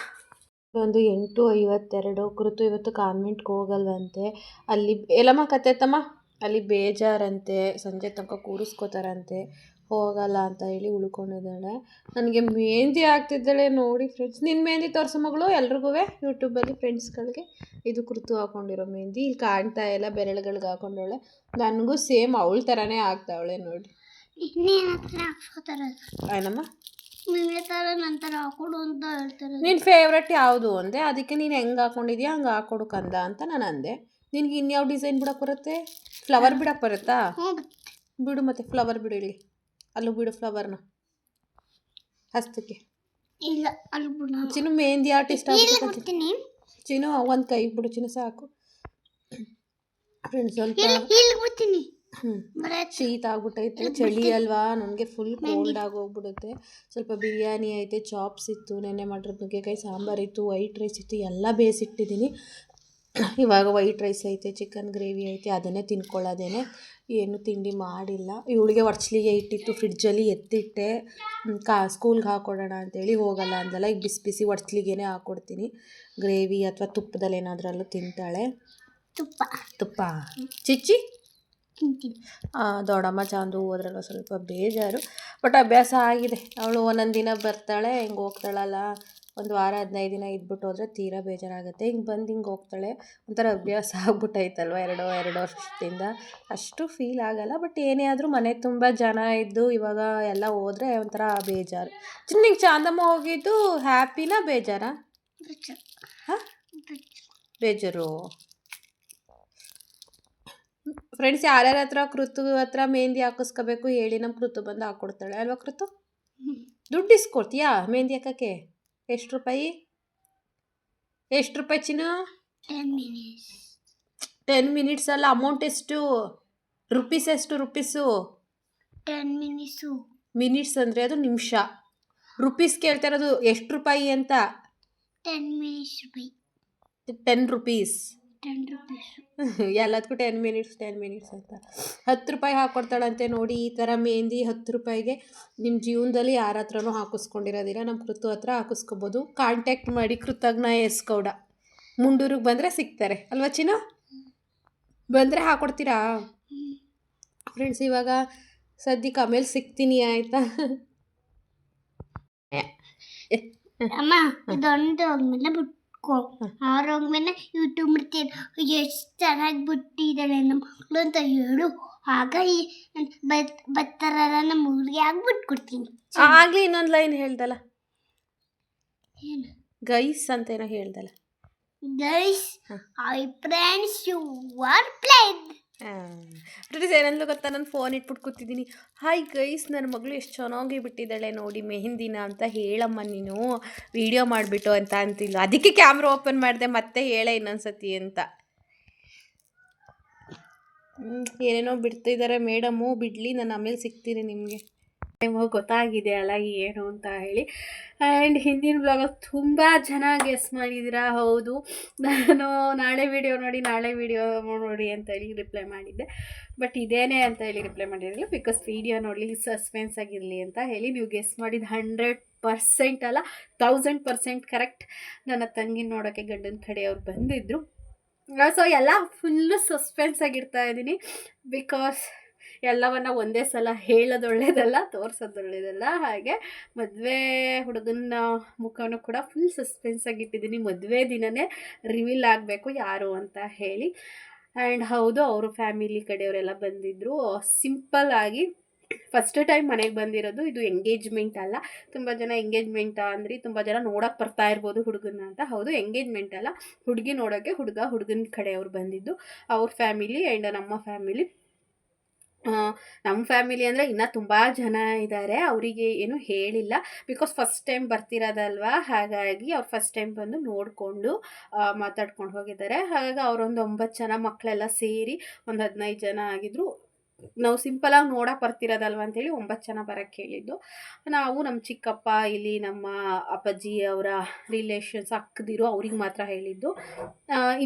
ಒಂದು ಎಂಟು ಐವತ್ತೆರಡು ಕುರಿತು ಇವತ್ತು ಕಾನ್ವೆಂಟ್ಗೆ ಹೋಗಲ್ವಂತೆ. ಅಲ್ಲಿ, ಎಲ್ಲಮ್ಮ ಕತೆ ತಮ್ಮ ಅಲ್ಲಿ ಬೇಜಾರಂತೆ, ಸಂಜೆ ತನಕ ಕೂರಿಸ್ಕೋತಾರಂತೆ. ಹೋಗಲ್ಲ ಅಂತ ಹೇಳಿ ಉಳ್ಕೊಂಡಿದ್ದಾಳೆ. ನನಗೆ ಮೆಹಂದಿ ಆಗ್ತಿದ್ದಾಳೆ ನೋಡಿ ಫ್ರೆಂಡ್ಸ್ ನಿನ್ನ ಮೆಹಂದಿ ತೋರಿಸೋ ಮಗಳು ಎಲ್ರಿಗೂ ಯೂಟ್ಯೂಬಲ್ಲಿ ಫ್ರೆಂಡ್ಸ್ಗಳಿಗೆ ಇದು ಕುರ್ತು ಹಾಕೊಂಡಿರೋ ಮೆಹಂದಿ. ಇಲ್ಲಿ ಕಾಣ್ತಾ ಇಲ್ಲ ಬೆರಳುಗಳಿಗೆ ಹಾಕೊಂಡವಳೆ ನನಗೂ ಸೇಮ್ ಅವಳ ಥರನೇ ಆಗ್ತಾವಳೆ ನೋಡಿ. ಏನಮ್ಮ? ನಿನ್ನೆ ಫೇವ್ರೆಟ್ ಯಾವುದು ಅಂದೆ? ಅದಕ್ಕೆ ನೀನು ಹೆಂಗೆ ಹಾಕೊಂಡಿದ್ಯಾ ಹಂಗೆ ಹಾಕೊಡು ಕಂದ ಅಂತ ನಾನು ಅಂದೆ. ನಿನ್ಗೆ ಇನ್ಯಾವ ಡಿಸೈನ್ ಬಿಡಕ್ಕೆ ಬರುತ್ತೆ? ಫ್ಲವರ್ ಬಿಡಕ್ಕೆ ಬರುತ್ತಾ? ಬಿಡು ಮತ್ತೆ ಫ್ಲವರ್ ಬಿಡು ಇಲ್ಲಿ. ಅಲ್ಲೂ ಬಿಡು ಫ್ಲವರ್ನ ಹಸ್ತಕ್ಕೆ. ಇಲ್ಲ ಅಲ್ಲಿ ಬಿಡ ಚಿನ್ನು ಮೆಹಂದಿ ಆರ್ಟಿಸ್ಟ್ ಆಗ್ತೀನಿ ಆಗ್ಬೇಕು ಬಿಡ್ತೀನಿ ಚಿನ್ನು ಒಂದು ಕೈ ಬಿಡು ಚಿನ್ನು ಸಾಕು. ಫ್ರೆಂಡ್ಸ್ ಸ್ವಲ್ಪ ಇಲ್ಲಿ ಬಿಡ್ತೀನಿ ಶೀತ ಆಗ್ಬಿಟ್ಟೈತೆ ಚಳಿ ಅಲ್ವಾ? ನನಗೆ ಫುಲ್ ಕೋಲ್ಡ್ ಆಗೋಗ್ಬಿಡುತ್ತೆ. ಸ್ವಲ್ಪ ಬಿರಿಯಾನಿ ಐತೆ ಚಾಪ್ಸ್ ಇತ್ತು ನೆನ್ನೆ ಮಾಡಿರೋದು ನುಗ್ಗೆಕಾಯಿ ಸಾಂಬಾರ್ ಇತ್ತು ವೈಟ್ ರೈಸ್ ಇತ್ತು ಎಲ್ಲ ಬೇಯಿಸಿಟ್ಟಿದ್ದೀನಿ. ಇವಾಗ ವೈಟ್ ರೈಸ್ ಐತೆ ಚಿಕನ್ ಗ್ರೇವಿ ಐತೆ ಅದನ್ನೇ ತಿನ್ಕೊಳ್ಳೋದೇನೆ. ಏನು ತಿಂಡಿ ಮಾಡಿಲ್ಲ. ಇವಳಿಗೆ ಒರ್ಚ್ಲಿಗೆ ಇಟ್ಟಿತ್ತು ಫ್ರಿಡ್ಜಲ್ಲಿ ಎತ್ತಿಟ್ಟೆ. ಕಾ ಸ್ಕೂಲ್ಗೆ ಹಾಕ್ಕೊಡೋಣ ಅಂತೇಳಿ ಹೋಗಲ್ಲ ಅಂದಲ್ಲ ಈಗ ಬಿಸಿ ಬಿಸಿ ಒರ್ಚ್ಲಿಗೆನೇ ಹಾಕ್ಕೊಡ್ತೀನಿ ಗ್ರೇವಿ ಅಥವಾ ತುಪ್ಪದಲ್ಲಿ ಏನಾದರಲ್ಲೂ ತಿಂತಾಳೆ. ತುಪ್ಪ. ತುಪ್ಪ. ಚಿಚ್ಚಿ? ದೊಡ್ಡಮ್ಮ ಚಾಂದು ಹೋದ್ರಲ್ಲ ಸ್ವಲ್ಪ ಬೇಜಾರು. ಬಟ್ ಅಭ್ಯಾಸ ಆಗಿದೆ. ಅವಳು ಒಂದೊಂದು ದಿನ ಬರ್ತಾಳೆ ಹಿಂಗೆ ಹೋಗ್ತಾಳಲ್ಲ. ಒಂದು ವಾರ ಹದಿನೈದು ದಿನ ಇದ್ಬಿಟ್ಟು ಹೋದರೆ ತೀರಾ ಬೇಜಾರಾಗುತ್ತೆ. ಹಿಂಗೆ ಬಂದು ಹಿಂಗೆ ಹೋಗ್ತಾಳೆ. ಒಂಥರ ಅಭ್ಯಾಸ ಆಗ್ಬಿಟ್ಟೈತಲ್ವ ಎರಡು ಎರಡು ವರ್ಷದಿಂದ. ಅಷ್ಟು ಫೀಲ್ ಆಗಲ್ಲ ಬಟ್ ಏನೇ ಆದರೂ ಮನೆ ತುಂಬ ಜನ ಇದ್ದು ಇವಾಗ ಎಲ್ಲ ಹೋದರೆ ಒಂಥರ ಬೇಜಾರು. ಚಿನ್ನಿಗೆ ಚಾಂದಮ್ಮ ಹೋಗಿದ್ದು ಹ್ಯಾಪಿನಾ ಬೇಜಾರಾ? ಬೇಜಾರು. ಫ್ರೆಂಡ್ಸ್ ಯಾರ್ಯಾರ ಹತ್ರ ಕೃತು ಹತ್ರ ಮೆಹಂದಿ ಹಾಕಿಸ್ಕೋಬೇಕು ಹೇಳಿ ನಮ್ಮ ಕೃತು ಬಂದು ಹಾಕ್ಕೊಡ್ತಾಳೆ ಅಲ್ವಾ ಕೃತು? ದುಡ್ಡು ಇಸ್ಕೊಡ್ತೀಯಾ ಮೆಹಂದಿ ಹಾಕಕ್ಕೆ? ಎಷ್ಟು ರೂಪಾಯಿ? ಎಷ್ಟು ರೂಪಾಯಿ ಚಿನ್ನು? ಟೆನ್ ಮಿನಿಟ್ಸ್ ಅಲ್ಲ ಅಮೌಂಟ್ ಎಷ್ಟು? ರುಪೀಸ್ ಎಷ್ಟು ರುಪೀಸು ಟೆನ್ ಮಿನಿಟ್ಸು ಮಿನಿಟ್ಸ್ ಅಂದರೆ ಅದು ನಿಮಿಷ. ರುಪೀಸ್ ಕೇಳ್ತಾ ಇರೋದು ಎಷ್ಟು ರೂಪಾಯಿ ಅಂತ? ಟೆನ್ ಮಿನಿಟ್ಸ್ ರೂಪಾಯಿ ಟೆನ್ ರುಪೀಸು ಎಲ್ಲದಕ್ಕೂ ಟೆನ್ ಮಿನಿಟ್ಸ್ ಟೆನ್ ಮಿನಿಟ್ಸ್ ಅಂತ. ಹತ್ತು ರೂಪಾಯಿ ಹಾಕ್ಕೊಡ್ತಾಳಂತೆ ನೋಡಿ ಈ ಥರ ಮೆಹಂದಿ ಹತ್ತು ರೂಪಾಯಿಗೆ ನಿಮ್ಮ ಜೀವನದಲ್ಲಿ ಯಾರ ಹತ್ರನೂ ಹಾಕಿಸ್ಕೊಂಡಿರೋದಿಲ್ಲ. ನಮ್ಮ ಕೃತು ಹತ್ರ ಹಾಕಿಸ್ಕೋಬೋದು. ಕಾಂಟ್ಯಾಕ್ಟ್ ಮಾಡಿ ಕೃತಜ್ಞ ಎಸ್ ಗೌಡ. ಮುಂಡೂರಿಗೆ ಬಂದರೆ ಸಿಗ್ತಾರೆ. ಅಲ್ವಾ ಚಿನ್ನ? ಬಂದರೆ ಹಾಕ್ಕೊಡ್ತೀರಾ ಫ್ರೆಂಡ್ಸ್ ಇವಾಗ ಸದ್ಯಕ್ಕೆ ಆಮೇಲೆ ಸಿಗ್ತೀನಿ ಆಯಿತಾ? ಅಮ್ಮ ಇದೊಂದು ಬಿಟ್ಕೊ ಹೋಗ್ಮೇಲೆ ಯೂಟ್ಯೂಬ್ ಮಾಡ್ತೀನಿ ಎಷ್ಟು ಚೆನ್ನಾಗಿ ಬಿಟ್ಟಿದ್ದಾಳೆ ನಮ್ಮ ಮಕ್ಕಳು ಅಂತ ಹೇಳು. ಆಗ ಈ ಬತ್ ಬರ್ತಾರಲ್ಲ ನಮ್ಮ ಹುಡುಗಿ ಆಗಿ ಬಿಟ್ಕೊಡ್ತೀನಿ ಆಗಲಿ ಇನ್ನೊಂದು ಲೈನ್ ಹೇಳ್ದಲ್ಲ? ಏನು? ಗೈಸ್ ಅಂತ ಏನೋ ಹೇಳ್ದಲ್ಲ? Guys I friends you are plain friends ಏನಂದ್ಲು ಗೊತ್ತಾ? ನಾನು ಫೋನ್ ಇಟ್ಬಿಟ್ಟು ಕೂತಿದ್ದೀನಿ. ಹಾಯ್ ಗೈಸ್ ನನ್ನ ಮಗಳು ಎಷ್ಟು ಚೆನ್ನಾಗಿ ಬಿಟ್ಟಿದ್ದಾಳೆ ನೋಡಿ ಮೆಹಂದಿನ ಅಂತ ಹೇಳಮ್ಮ ನೀನು. ವಿಡಿಯೋ ಮಾಡಿಬಿಟ್ಟು ಅಂತ ಅಂತಿಲ್ಲ. ಅದಕ್ಕೆ ಕ್ಯಾಮ್ರಾ ಓಪನ್ ಮಾಡಿದೆ ಮತ್ತೆ ಹೇಳೆ ಇನ್ನೊಂದ್ಸತಿ ಅಂತ. ಏನೇನೋ ಬಿಡ್ತಿದ್ದಾರೆ ಮೇಡಮು. ಬಿಡಲಿ, ನಾನು ಆಮೇಲೆ ಸಿಗ್ತೀನಿ ನಿಮಗೆ. ನಿಮಗೆ ಗೊತ್ತಾಗಿದೆ ಅಲ್ಲ ಏನು ಅಂತ ಹೇಳಿ. ಆ್ಯಂಡ್ ಹಿಂದಿನ ಬ್ಲಾಗ್ ತುಂಬ ಜನ ಗೆಸ್ ಮಾಡಿದ್ದೀರಾ? ಹೌದು. ನಾನು ನಾಳೆ ವಿಡಿಯೋ ನೋಡಿ, ನಾಳೆ ವಿಡಿಯೋ ನೋಡಿ ಅಂತ ಹೇಳಿ ರಿಪ್ಲೈ ಮಾಡಿದ್ದೆ. ಬಟ್ ಇದೇನೇ ಅಂತ ಹೇಳಿ ರಿಪ್ಲೈ ಮಾಡಿರಲಿಲ್ಲ ಬಿಕಾಸ್ ವಿಡಿಯೋ ನೋಡಲಿ ಸಸ್ಪೆನ್ಸ್ ಆಗಿರಲಿ ಅಂತ ಹೇಳಿ ನೀವು ಗೆಸ್ ಮಾಡಿದ ಹಂಡ್ರೆಡ್ ಪರ್ಸೆಂಟ್ ಅಲ್ಲ ತೌಸಂಡ್ ಪರ್ಸೆಂಟ್ ಕರೆಕ್ಟ್ ನನ್ನ ತಂಗಿನ ನೋಡೋಕ್ಕೆ ಗಂಡನ ಕಡೆಯವ್ರು ಬಂದಿದ್ದರು ಸೊ ಎಲ್ಲ ಫುಲ್ಲು ಸಸ್ಪೆನ್ಸ್ ಆಗಿರ್ತಾ ಇದ್ದೀನಿ ಬಿಕಾಸ್ ಎಲ್ಲವನ್ನ ಒಂದೇ ಸಲ ಹೇಳೋದು ಒಳ್ಳೇದಲ್ಲ ಹಾಗೆ ಮದುವೆ ಹುಡುಗನ ಮುಖವನ್ನು ಕೂಡ ಫುಲ್ ಸಸ್ಪೆನ್ಸ್ ಆಗಿಟ್ಟಿದ್ದೀನಿ ಮದುವೆ ದಿನವೇ ರಿವೀಲ್ ಆಗಬೇಕು ಯಾರು ಅಂತ ಹೇಳಿ. ಆ್ಯಂಡ್ ಹೌದು, ಅವರು ಫ್ಯಾಮಿಲಿ ಕಡೆಯವರೆಲ್ಲ ಬಂದಿದ್ದರು ಸಿಂಪಲ್ ಆಗಿ ಫಸ್ಟ್ ಟೈಮ್ ಮನೆಗೆ ಬಂದಿರೋದು ಇದು ಎಂಗೇಜ್ಮೆಂಟ್ ಅಲ್ಲ. ತುಂಬ ಜನ ಎಂಗೇಜ್ಮೆಂಟ್ ಅಂದ್ರೆ ತುಂಬ ಜನ ನೋಡೋಕೆ ಬರ್ತಾ ಇರ್ಬೋದು ಹುಡುಗನ ಅಂತ. ಹೌದು ಎಂಗೇಜ್ಮೆಂಟ್ ಅಲ್ಲ. ಹುಡುಗಿ ನೋಡೋಕ್ಕೆ ಹುಡುಗ ಹುಡುಗನ ಕಡೆಯವ್ರು ಬಂದಿದ್ದು. ಅವ್ರ ಫ್ಯಾಮಿಲಿ ಆ್ಯಂಡ್ ನಮ್ಮ ಫ್ಯಾಮಿಲಿ ನಮ್ಮ ಫ್ಯಾಮಿಲಿ ಅಂದರೆ ಇನ್ನೂ ತುಂಬ ಜನ ಇದ್ದಾರೆ ಅವರಿಗೆ ಏನು ಹೇಳಿಲ್ಲ. ಬಿಕಾಸ್ ಫಸ್ಟ್ ಟೈಮ್ ಬರ್ತಿರೋದಲ್ವಾ? ಹಾಗಾಗಿ ಅವ್ರು ಫಸ್ಟ್ ಟೈಮ್ ಬಂದು ನೋಡಿಕೊಂಡು ಮಾತಾಡ್ಕೊಂಡು ಹೋಗಿದ್ದಾರೆ. ಹಾಗಾಗಿ ಅವರೊಂದು ಒಂಬತ್ತು ಜನ ಮಕ್ಕಳೆಲ್ಲ ಸೇರಿ ಒಂದು ಹದಿನೈದು ಜನ ಆಗಿದ್ರು. ನಾವು ಸಿಂಪಲಾಗಿ ನೋಡಕ್ಕೆ ಬರ್ತಿರೋದಲ್ವ ಅಂತೇಳಿ ಒಂಬತ್ತು ಜನ ಬರಕ್ಕೆ ಹೇಳಿದ್ದು. ನಾವು ನಮ್ಮ ಚಿಕ್ಕಪ್ಪ, ಇಲ್ಲಿ ನಮ್ಮ ಅಪ್ಪಾಜಿ ಅವರ ರಿಲೇಷನ್ಸ್ ಅಕ್ಕದಿರು ಅವ್ರಿಗೆ ಮಾತ್ರ ಹೇಳಿದ್ದು.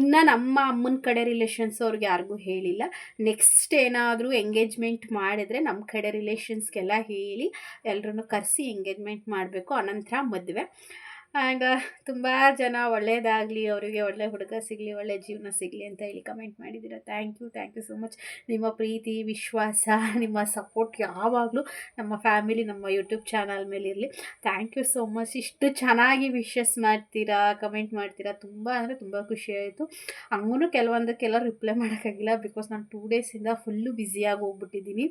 ಇನ್ನು ನಮ್ಮ ಅಮ್ಮನ ಕಡೆ ರಿಲೇಷನ್ಸ್ ಅವ್ರಿಗೆ ಯಾರಿಗೂ ಹೇಳಿಲ್ಲ. ನೆಕ್ಸ್ಟ್ ಏನಾದರೂ ಎಂಗೇಜ್ಮೆಂಟ್ ಮಾಡಿದ್ರೆ ನಮ್ಮ ಕಡೆ ರಿಲೇಷನ್ಸ್ಗೆಲ್ಲ ಹೇಳಿ ಎಲ್ಲರನ್ನು ಕರೆಸಿ ಎಂಗೇಜ್ಮೆಂಟ್ ಮಾಡಬೇಕು. ಅನಂತರ ಮದುವೆ. ಆ್ಯಂಡ್ ತುಂಬ ಜನ ಒಳ್ಳೆಯದಾಗಲಿ ಅವರಿಗೆ ಒಳ್ಳೆ ಹುಡುಗ ಸಿಗಲಿ, ಒಳ್ಳೆ ಜೀವನ ಸಿಗಲಿ ಅಂತ ಹೇಳಿ ಕಮೆಂಟ್ ಮಾಡಿದ್ದೀರ. Thank you thank you so much. ನಿಮ್ಮ ಪ್ರೀತಿ, ವಿಶ್ವಾಸ, ನಿಮ್ಮ ಸಪೋರ್ಟ್ ಯಾವಾಗಲೂ ನಮ್ಮ ಫ್ಯಾಮಿಲಿ, ನಮ್ಮ ಯೂಟ್ಯೂಬ್ ಚಾನಲ್ ಮೇಲೆ ಇರಲಿ. Thank you so much. ಇಷ್ಟು ಚೆನ್ನಾಗಿ ವಿಶಸ್ ಮಾಡ್ತೀರಾ, ಕಮೆಂಟ್ ಮಾಡ್ತೀರಾ, ತುಂಬ ಅಂದರೆ ತುಂಬ ಖುಷಿ ಆಯಿತು. ಹಂಗೂ ಕೆಲವೊಂದಕ್ಕೆಲ್ಲ ರಿಪ್ಲೈ ಮಾಡೋಕ್ಕಾಗಿಲ್ಲ ಬಿಕಾಸ್ ನಾನು ಟೂ ಡೇಸಿಂದ ಫುಲ್ಲು ಬ್ಯುಸಿಯಾಗಿ ಹೋಗ್ಬಿಟ್ಟಿದ್ದೀನಿ.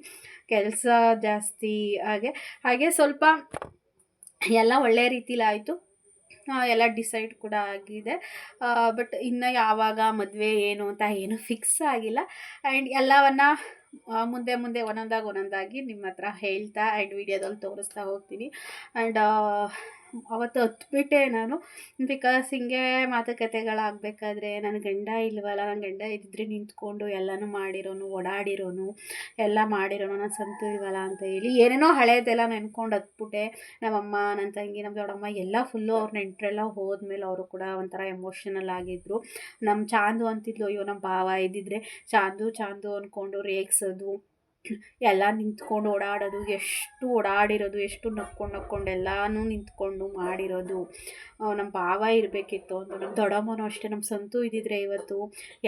ಕೆಲಸ ಜಾಸ್ತಿ, ಹಾಗೆ ಹಾಗೆ ಸ್ವಲ್ಪ ಎಲ್ಲ ಒಳ್ಳೆಯ ರೀತಿಲಿ ಆಯಿತು. ಎಲ್ಲ ಡಿಸೈಡ್ ಕೂಡ ಆಗಿದೆ. ಬಟ್ ಇನ್ನು ಯಾವಾಗ ಮದುವೆ ಏನು ಅಂತ ಏನು ಫಿಕ್ಸ್ ಆಗಿಲ್ಲ. ಆ್ಯಂಡ್ ಎಲ್ಲವನ್ನ ಮುಂದೆ ಮುಂದೆ ಒಂದೊಂದಾಗಿ ಒಂದೊಂದಾಗಿ ನಿಮ್ಮ ಹತ್ರ ಹೇಳ್ತಾ ಆ್ಯಂಡ್ ವಿಡಿಯೋದಲ್ಲಿ ತೋರಿಸ್ತಾ ಹೋಗ್ತೀನಿ. ಆ್ಯಂಡ್ ಅವತ್ತು ಹತ್ಬಿಟ್ಟೆ ನಾನು. ಬಿಕಾಸ್ ಹಿಂಗೆ ಮಾತುಕತೆಗಳಾಗಬೇಕಾದ್ರೆ ನನ್ನ ಗಂಡ ಇಲ್ವಲ್ಲ ನನ್ನ ಗಂಡ ಇದ್ದಿದ್ರೆ ನಿಂತ್ಕೊಂಡು ಎಲ್ಲನೂ ಮಾಡಿರೋನು, ಓಡಾಡಿರೋನು, ಎಲ್ಲ ಮಾಡಿರೋನು, ನಾನು ಸಂತು ಇಲ್ವಲ್ಲ ಅಂತ ಹೇಳಿ ಏನೇನೋ ಹಳೇದೆಲ್ಲ ನೆನ್ಕೊಂಡು ಹತ್ಬಿಟ್ಟೆ. ನಮ್ಮಮ್ಮ ನನ್ನ ತಂಗಿ ನಮ್ಮ ದೊಡ್ಡಮ್ಮ ಎಲ್ಲ ಫುಲ್ಲು ಅವ್ರ ನೆಂಟರೆಲ್ಲ ಹೋದ್ಮೇಲೆ ಅವರು ಕೂಡ ಒಂಥರ ಎಮೋಷನಲ್ ಆಗಿದ್ದರು ನಮ್ಮ ಚಾಂದು ಅಂತಿದ್ಲು, ಅಯ್ಯೋ ನಮ್ಮ ಭಾವ ಇದ್ದಿದ್ರೆ ಚಾಂದು ಚಾಂದು ಅಂದ್ಕೊಂಡು ರೇಗ್ಸೋದು ಎಲ್ಲ ನಿಂತ್ಕೊಂಡು ಓಡಾಡೋದು, ಎಷ್ಟು ಓಡಾಡಿರೋದು, ಎಷ್ಟು ನಕ್ಕೊಂಡು ನಕ್ಕೊಂಡು ಎಲ್ಲನೂ ನಿಂತ್ಕೊಂಡು ಮಾಡಿರೋದು. ನಮ್ಮ ಭಾವ ಇರಬೇಕಿತ್ತು ಅಂತ ನಮ್ಮ ದೊಡ್ಡಮ್ಮನೂ ಅಷ್ಟೇ ನಮ್ಮ ಸಂತು ಇದ್ದಿದ್ರೆ ಇವತ್ತು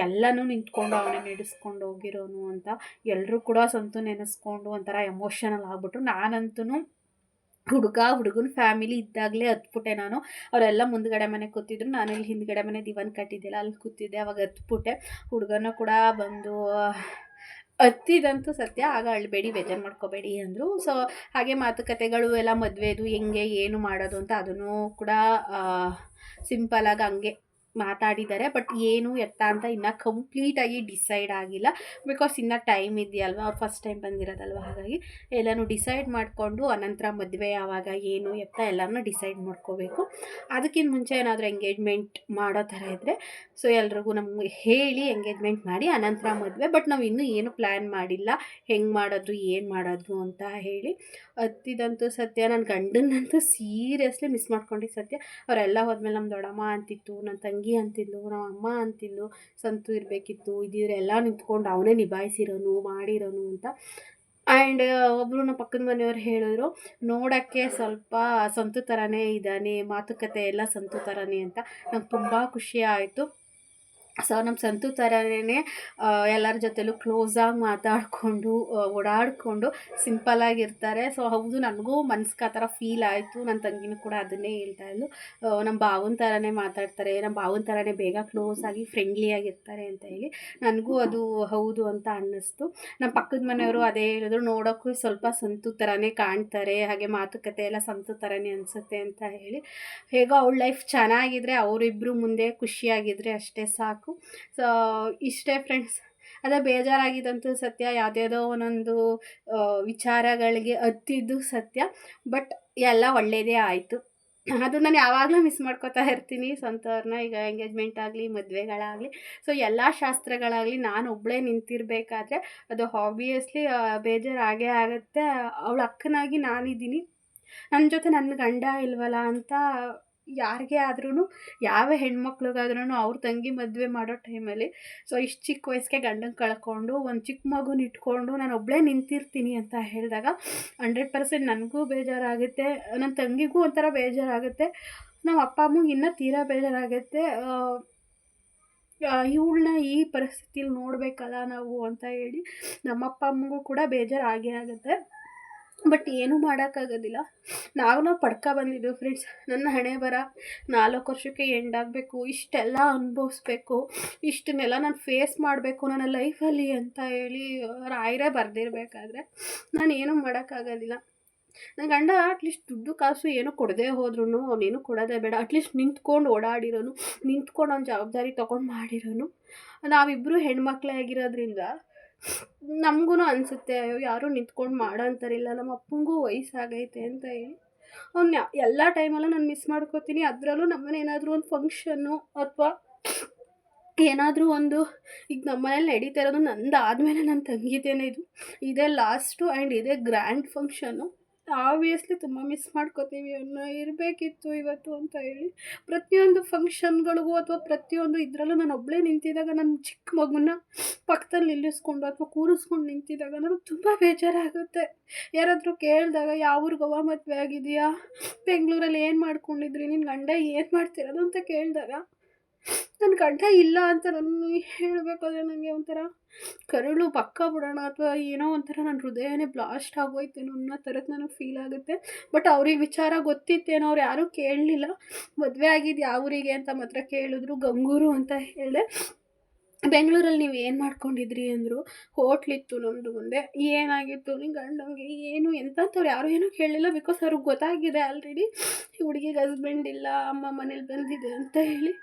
ಎಲ್ಲನೂ ನಿಂತ್ಕೊಂಡು ಅವನೇ ನಡೆಸ್ಕೊಂಡು ಹೋಗಿರೋನು ಅಂತ ಎಲ್ಲರೂ ಕೂಡ ಸಂತು ನೆನೆಸ್ಕೊಂಡು ಒಂಥರ ಎಮೋಷನಲ್ ಆಗಿಬಿಟ್ರು. ನಾನಂತೂ ಹುಡುಗ, ಹುಡುಗನ ಫ್ಯಾಮಿಲಿ ಇದ್ದಾಗಲೇ ಹತ್ಬಿಟ್ಟೆ ನಾನು. ಅವರೆಲ್ಲ ಮುಂದ್ಗಡೆ ಮನೆ ಕೂತಿದ್ರು, ನಾನು ಇಲ್ಲಿ ಹಿಂದ್ಗಡೆ ಮನೆ ದಿವಾನ್ ಕಟ್ಟಿದ್ದಿಲ್ಲ, ಅಲ್ಲಿ ಕೂತಿದ್ದೆ, ಅವಾಗ ಹತ್ಬಿಟ್ಟೆ ಹುಡುಗನ ಕೂಡ ಬಂದು ಹತ್ತಿದಂತೂ ಸತ್ಯ, ಆಗ ಅಳ್ಬೇಡಿ ಬೇಜಾರು ಮಾಡ್ಕೋಬೇಡಿ ಅಂದರು. ಸೊ ಹಾಗೆ ಮಾತುಕತೆಗಳು ಎಲ್ಲ ಮದುವೆದು, ಹೆಂಗೆ, ಏನು ಮಾಡೋದು ಅಂತ ಅದನ್ನು ಕೂಡ ಸಿಂಪಲಾಗಿ ಹಂಗೆ ಮಾತಾಡಿದ್ದಾರೆ ಬಟ್ ಏನು ಎತ್ತ ಅಂತ ಇನ್ನೂ ಕಂಪ್ಲೀಟಾಗಿ ಡಿಸೈಡ್ ಆಗಿಲ್ಲ. ಬಿಕಾಸ್ ಇನ್ನು ಟೈಮ್ ಇದೆಯಲ್ವ? ಅವ್ರು ಫಸ್ಟ್ ಟೈಮ್ ಬಂದಿರೋದಲ್ವ? ಹಾಗಾಗಿ ಎಲ್ಲನೂ ಡಿಸೈಡ್ ಮಾಡಿಕೊಂಡು ಅನಂತರ ಮದುವೆ ಯಾವಾಗ ಏನು ಎತ್ತ ಎಲ್ಲನೂ ಡಿಸೈಡ್ ಮಾಡ್ಕೋಬೇಕು. ಅದಕ್ಕಿಂತ ಮುಂಚೆ ಏನಾದರೂ ಎಂಗೇಜ್ಮೆಂಟ್ ಮಾಡೋ ಥರ ಇದ್ದರೆ ಸೊ ಎಲ್ರಿಗೂ ನಮ್ಗೆ ಹೇಳಿ ಎಂಗೇಜ್ಮೆಂಟ್ ಮಾಡಿ ಅನಂತರ ಮದುವೆ. ಬಟ್ ನಾವು ಇನ್ನೂ ಏನು ಪ್ಲ್ಯಾನ್ ಮಾಡಿಲ್ಲ. ಹೆಂಗೆ ಮಾಡೋದು, ಏನು ಮಾಡೋದು ಅಂತ ಹೇಳಿ. ಹತ್ತಿದಂತೂ ಸತ್ಯ ನನ್ನ ಗಂಡನಂತೂ ಸೀರಿಯಸ್ಲಿ ಮಿಸ್ ಮಾಡ್ಕೊಂಡು ಸತ್ಯ. ಅವರೆಲ್ಲ ಹೋದ್ಮೇಲೆ ನಮ್ಮ ದೊಡ್ಡಮ್ಮ ಅಂತಿತ್ತು ನನ್ನ ತಂಗಿ ಅಂತಿದ್ಲು ನಮ್ಮ ಅಮ್ಮ ಅಂತಿದ್ಲು, ಸಂತು ಇರಬೇಕಿತ್ತು ಇದಿದ್ರೆ ಎಲ್ಲ ನಿಂತ್ಕೊಂಡು ಅವನೇ ನಿಭಾಯಿಸಿರೋನು, ಮಾಡಿರೋನು ಅಂತ. ಆ್ಯಂಡ್ ಒಬ್ಬರು ನಮ್ಮ ಪಕ್ಕದ ಮನೆಯವ್ರು ಹೇಳಿದ್ರು, ನೋಡೋಕ್ಕೆ ಸ್ವಲ್ಪ ಸಂತು ಥರನೇ ಇದ್ದಾನೆ, ಮಾತುಕತೆ ಎಲ್ಲ ಸಂತು ಥರನೇ ಅಂತ. ನಂಗೆ ತುಂಬ ಖುಷಿ ಆಯಿತು. ಸೊ ನಮ್ಮ ಸಂತು ಥರನೇ ಎಲ್ಲರ ಜೊತೆಲೂ ಕ್ಲೋಸಾಗಿ ಮಾತಾಡಿಕೊಂಡು ಓಡಾಡಿಕೊಂಡು ಸಿಂಪಲಾಗಿರ್ತಾರೆ ಸೊ ಹೌದು ನನಗೂ ಮನ್ಸಿಗೆ ಆ ಥರ ಫೀಲ್ ಆಯಿತು. ನನ್ನ ತಂಗಿನೂ ಕೂಡ ಅದನ್ನೇ ಹೇಳ್ತಾ ಇದ್ಲು. ನಮ್ಮ ಭಾವನ ಥರನೇ ಮಾತಾಡ್ತಾರೆ ನಮ್ಮ ಭಾವನ ಥರನೇ ಬೇಗ ಕ್ಲೋಸ್ ಆಗಿ ಫ್ರೆಂಡ್ಲಿಯಾಗಿರ್ತಾರೆ ಅಂತ ಹೇಳಿ ನನಗೂ ಅದು ಹೌದು ಅಂತ ಅನ್ನಿಸ್ತು. ನಮ್ಮ ಪಕ್ಕದ ಮನೆಯವರು ಅದೇ ಹೇಳಿದ್ರು ನೋಡೋಕ್ಕೂ ಸ್ವಲ್ಪ ಸಂತು ಥರನೇ ಕಾಣ್ತಾರೆ ಹಾಗೆ ಮಾತುಕತೆ ಎಲ್ಲ ಸಂತು ಥರನೇ ಅನಿಸುತ್ತೆ ಅಂತ ಹೇಳಿ. ಹೇಗೋ ಅವಳ ಲೈಫ್ ಚೆನ್ನಾಗಿದ್ರೆ ಅವರಿಬ್ಬರು ಮುಂದೆ ಖುಷಿಯಾಗಿದ್ದರೆ ಅಷ್ಟೇ ಸಾಕು. ಸೊ ಇಷ್ಟೇ ಫ್ರೆಂಡ್ಸ್ ಅದೇ ಬೇಜಾರಾಗಿದ್ದಂತೂ ಸತ್ಯ, ಯಾವುದ್ಯಾವುದೋ ಒಂದೊಂದು ವಿಚಾರಗಳಿಗೆ ಹತ್ತಿದ್ದು ಸತ್ಯ. ಬಟ್ ಎಲ್ಲ ಒಳ್ಳೆಯದೇ ಆಯಿತು. ಅದು ನಾನು ಯಾವಾಗಲೂ ಮಿಸ್ ಮಾಡ್ಕೋತಾ ಇರ್ತೀನಿ. ಸ್ವಂತವ್ರನ್ನ ಈಗ ಎಂಗೇಜ್ಮೆಂಟ್ ಆಗಲಿ, ಮದುವೆಗಳಾಗಲಿ. ಸೊ ಎಲ್ಲ ಶಾಸ್ತ್ರಗಳಾಗಲಿ ನಾನು ಒಬ್ಬಳೇ ನಿಂತಿರಬೇಕಾದ್ರೆ ಅದು ಆಬ್ವಿಯಸ್ಲಿ ಬೇಜಾರಾಗೇ ಆಗೇ ಆಗುತ್ತೆ. ಅವಳ ಅಕ್ಕನಾಗಿ ನಾನಿದ್ದೀನಿ. ನನ್ನ ಜೊತೆ ನನ್ನ ಗಂಡ ಇಲ್ವಲ್ಲ ಅಂತ ಯಾರಿಗೇ ಆದ್ರೂ ಯಾವ ಹೆಣ್ಮಕ್ಳಿಗಾದ್ರೂ ಅವ್ರ ತಂಗಿ ಮದುವೆ ಮಾಡೋ ಟೈಮಲ್ಲಿ, ಸೊ ಇಷ್ಟು ಚಿಕ್ಕ ವಯಸ್ಸಿಗೆ ಗಂಡನ ಕಳ್ಕೊಂಡು, ಒಂದು ಚಿಕ್ಕ ಮಗುನ ಇಟ್ಕೊಂಡು, ನಾನು ಒಬ್ಬಳೇ ನಿಂತಿರ್ತೀನಿ ಅಂತ ಹೇಳಿದಾಗ ಹಂಡ್ರೆಡ್ ಪರ್ಸೆಂಟ್ ನನಗೂ ಬೇಜಾರಾಗುತ್ತೆ ನನ್ನ ತಂಗಿಗೂ ಒಂಥರ ಬೇಜಾರಾಗುತ್ತೆ ನಮ್ಮ ಅಪ್ಪ ಅಮ್ಮಗೆ ಇನ್ನೂ ತೀರಾ ಬೇಜಾರಾಗುತ್ತೆ ಇವಳನ್ನ ಈ ಪರಿಸ್ಥಿತಿಲಿ ನೋಡಬೇಕಲ್ಲ ನಾವು ಅಂತ ಹೇಳಿ ನಮ್ಮ ಅಪ್ಪ ಅಮ್ಮಗೂ ಕೂಡ ಬೇಜಾರಾಗೇ ಆಗೇ ಆಗುತ್ತೆ. ಬಟ್ ಏನೂ ಮಾಡೋಕ್ಕಾಗೋದಿಲ್ಲ. ನಾವು ನಾವು ಪಡ್ಕ ಬಂದಿದ್ದು ಫ್ರೆಂಡ್ಸ್ ನನ್ನ ಹಣೆ ಬರ ನಾಲ್ಕು ವರ್ಷಕ್ಕೆ ಎಂಡ್ ಆಗಬೇಕು. ಇಷ್ಟೆಲ್ಲ ಅನುಭವಿಸ್ಬೇಕು. ಇಷ್ಟನ್ನೆಲ್ಲ ನಾನು ಫೇಸ್ ಮಾಡಬೇಕು ನನ್ನ ಲೈಫಲ್ಲಿ ಅಂತ ಹೇಳಿ ರಾಯರೇ ಬರೆದಿರ್ಬೇಕಾದ್ರೆ ನಾನು ಏನೂ ಮಾಡೋಕ್ಕಾಗೋದಿಲ್ಲ. ನನ್ನ ಗಂಡ ಅಟ್ಲೀಸ್ಟ್ ದುಡ್ಡು ಕಾಸು ಏನೂ ಕೊಡದೇ ಹೋದ್ರೂ ಅವನೇನು ಕೊಡೋದೇ ಬೇಡ. ಅಟ್ಲೀಸ್ಟ್ ನಿಂತ್ಕೊಂಡು ಓಡಾಡಿರೋನು, ನಿಂತ್ಕೊಂಡು ಅವ್ನ ಜವಾಬ್ದಾರಿ ತೊಗೊಂಡು ಮಾಡಿರೋನು. ನಾವಿಬ್ಬರು ಹೆಣ್ಮಕ್ಳೇ ಆಗಿರೋದ್ರಿಂದ ನಮಗೂ ಅನಿಸುತ್ತೆ, ಅಯ್ಯೋ, ಯಾರೂ ನಿಂತ್ಕೊಂಡು ಮಾಡೋ ನಮ್ಮ ಅಪ್ಪಂಗೂ ವಯಸ್ಸಾಗೈತೆ ಅಂತ ಹೇಳಿ. ಅವ್ನ ಎಲ್ಲ ಟೈಮಲ್ಲೂ ನಾನು ಮಿಸ್ ಮಾಡ್ಕೋತೀನಿ, ಅದರಲ್ಲೂ ನಮ್ಮನೆ ಏನಾದರೂ ಒಂದು ಫಂಕ್ಷನ್ನು ಅಥವಾ ಏನಾದರೂ ಒಂದು, ಈಗ ನಮ್ಮನೇಲಿ ನಡೀತಾ ಇರೋದು ನಂದು ಆದಮೇಲೆ ನನ್ನ ತಂಗಿದೇನೆ ಇದು. ಇದೇ ಲಾಸ್ಟು ಆ್ಯಂಡ್ ಇದೇ ಗ್ರ್ಯಾಂಡ್ ಫಂಕ್ಷನ್ನು ಆಬ್ವಿಯಸ್ಲಿ ತುಂಬ ಮಿಸ್ ಮಾಡ್ಕೋತೀವಿ ಅನ್ನೋ ಇರಬೇಕಿತ್ತು ಇವತ್ತು ಅಂತ ಹೇಳಿ. ಪ್ರತಿಯೊಂದು ಫಂಕ್ಷನ್ಗಳಿಗೂ ಅಥವಾ ಪ್ರತಿಯೊಂದು ಇದರಲ್ಲೂ ನಾನು ಒಬ್ಬಳೇ ನಿಂತಿದ್ದಾಗ ನನ್ನ ಚಿಕ್ಕ ಮಗುನ ಪಕ್ಕದಲ್ಲಿ ನಿಲ್ಲಿಸ್ಕೊಂಡು ಅಥವಾ ಕೂರಿಸ್ಕೊಂಡು ನಿಂತಿದ್ದಾಗ ನನಗೆ ತುಂಬ ಬೇಜಾರಾಗುತ್ತೆ. ಯಾರಾದರೂ ಕೇಳಿದಾಗ, ಯಾವ ಊರಿಗವ್ವ ಮದುವೆ ಆಗಿದೆಯಾ? ಬೆಂಗಳೂರಲ್ಲಿ ಏನು ಮಾಡ್ಕೊಂಡಿದ್ರಿ? ನಿನ್ನ ಗಂಡ ಏನು ಮಾಡ್ತಿರೋದು? ಅಂತ ಕೇಳಿದಾಗ ನನ್ನ ಕಂಠ ಇಲ್ಲ ಅಂತ ನಾನು ಹೇಳಬೇಕಾದ್ರೆ ನನಗೆ ಒಂಥರ ಕರುಳು, ಪಕ್ಕ ಬಿಡೋಣ ಅಥವಾ ಏನೋ ಒಂಥರ ನನ್ನ ಹೃದಯನೇ ಬ್ಲಾಸ್ಟ್ ಆಗೋಯ್ತೇನೋ ಅನ್ನೋ ಥರದ್ದು ನನಗೆ ಫೀಲ್ ಆಗುತ್ತೆ. ಬಟ್ ಅವ್ರಿಗೆ ವಿಚಾರ ಗೊತ್ತಿತ್ತೇನೋ, ಅವ್ರು ಯಾರೂ ಕೇಳಲಿಲ್ಲ. ಮದುವೆ ಆಗಿದ್ದು ಯಾವ ಊರಿಗೆ ಅಂತ ಮಾತ್ರ ಕೇಳಿದ್ರು, ಗಂಗೂರು ಅಂತ ಹೇಳಿದೆ ಬೆಂಗಳೂರಲ್ಲಿ ನೀವು ಏನು ಮಾಡ್ಕೊಂಡಿದ್ರಿ ಅಂದರು ಹೋಟ್ಲಿತ್ತು ನಮ್ಮದು ಮುಂದೆ. ಏನಾಗಿತ್ತು? ನಿಂಗೆ ಗಂಡಂಗೆ ಏನು ಎಂಥವ್ರು ಯಾರೂ ಏನೂ ಕೇಳಲಿಲ್ಲ ಬಿಕಾಸ್ ಅವ್ರಿಗೆ ಗೊತ್ತಾಗಿದೆ ಆಲ್ರೆಡಿ ಹುಡುಗಿಗೆ ಹಸ್ಬೆಂಡ್ ಇಲ್ಲ, ಅಮ್ಮ ಮನೇಲಿ ಬಂದಿದೆ ಅಂತ ಹೇಳಿ.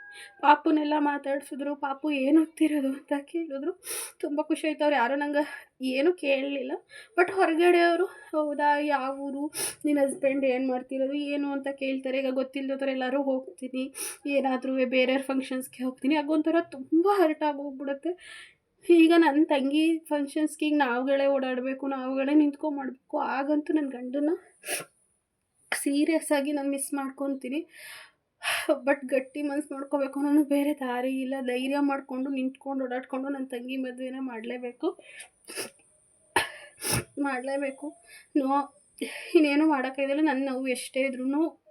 ಪಾಪುನೆಲ್ಲ ಮಾತಾಡಿಸಿದ್ರು, ಪಾಪು ಏನು ಓದ್ತಿರೋದು ಅಂತ ಕೇಳಿದ್ರು. ತುಂಬ ಖುಷಿ ಆಯ್ತು. ಅವ್ರು ಯಾರೂ ನಂಗೆ ಏನೂ ಕೇಳಲಿಲ್ಲ. ಬಟ್ ಹೊರಗಡೆಯವರು ಹೌದಾ, ಯಾವ ಊರು, ನಿನ್ನ ಹಸ್ಬೆಂಡ್ ಏನು ಮಾಡ್ತಿರೋದು, ಏನು ಅಂತ ಕೇಳ್ತಾರೆ. ಈಗ ಗೊತ್ತಿಲ್ಲದವ್ರು ಎಲ್ಲರೂ ಹೋಗ್ತೀನಿ. ಏನಾದರೂ ಬೇರೆಯವ್ರ ಫಂಕ್ಷನ್ಸ್ಗೆ ಹೋಗ್ತೀನಿ. ಆಗೊಂಥರ ತುಂಬ ಹರ್ಟ್ ಆಗೋಗ್ಬಿಡುತ್ತೆ. ಈಗ ನನ್ನ ತಂಗಿ ಫಂಕ್ಷನ್ಸ್ಗೆ ಈಗ ನಾವುಗಳೇ ಓಡಾಡಬೇಕು, ನಾವುಗಳೇ ನಿಂತ್ಕೊಂಡು ಮಾಡಬೇಕು ಆಗಂತೂ ನನ್ನ ಗಂಡನ ಸೀರಿಯಸ್ ಆಗಿ ನಾನು ಮಿಸ್ ಮಾಡ್ಕೊತೀನಿ. ಬಟ್ ಗಟ್ಟಿ ಮನ್ಸು ಮಾಡ್ಕೋಬೇಕು ಅನ್ನೋ ಬೇರೆ ದಾರಿ ಇಲ್ಲ. ಧೈರ್ಯ ಮಾಡಿಕೊಂಡು ನಿಂತ್ಕೊಂಡು ಓಡಾಡಿಕೊಂಡು ನನ್ನ ತಂಗಿ ಮದುವೆನ ಮಾಡಲೇಬೇಕು. ಮಾಡಲೇಬೇಕು. ನೋ, ಇನ್ನೇನು ಮಾಡೋಕ್ಕಾಗಿಲ್ಲ ನನ್ನ ನೋವು ಎಷ್ಟೇ ಇದ್ರೂ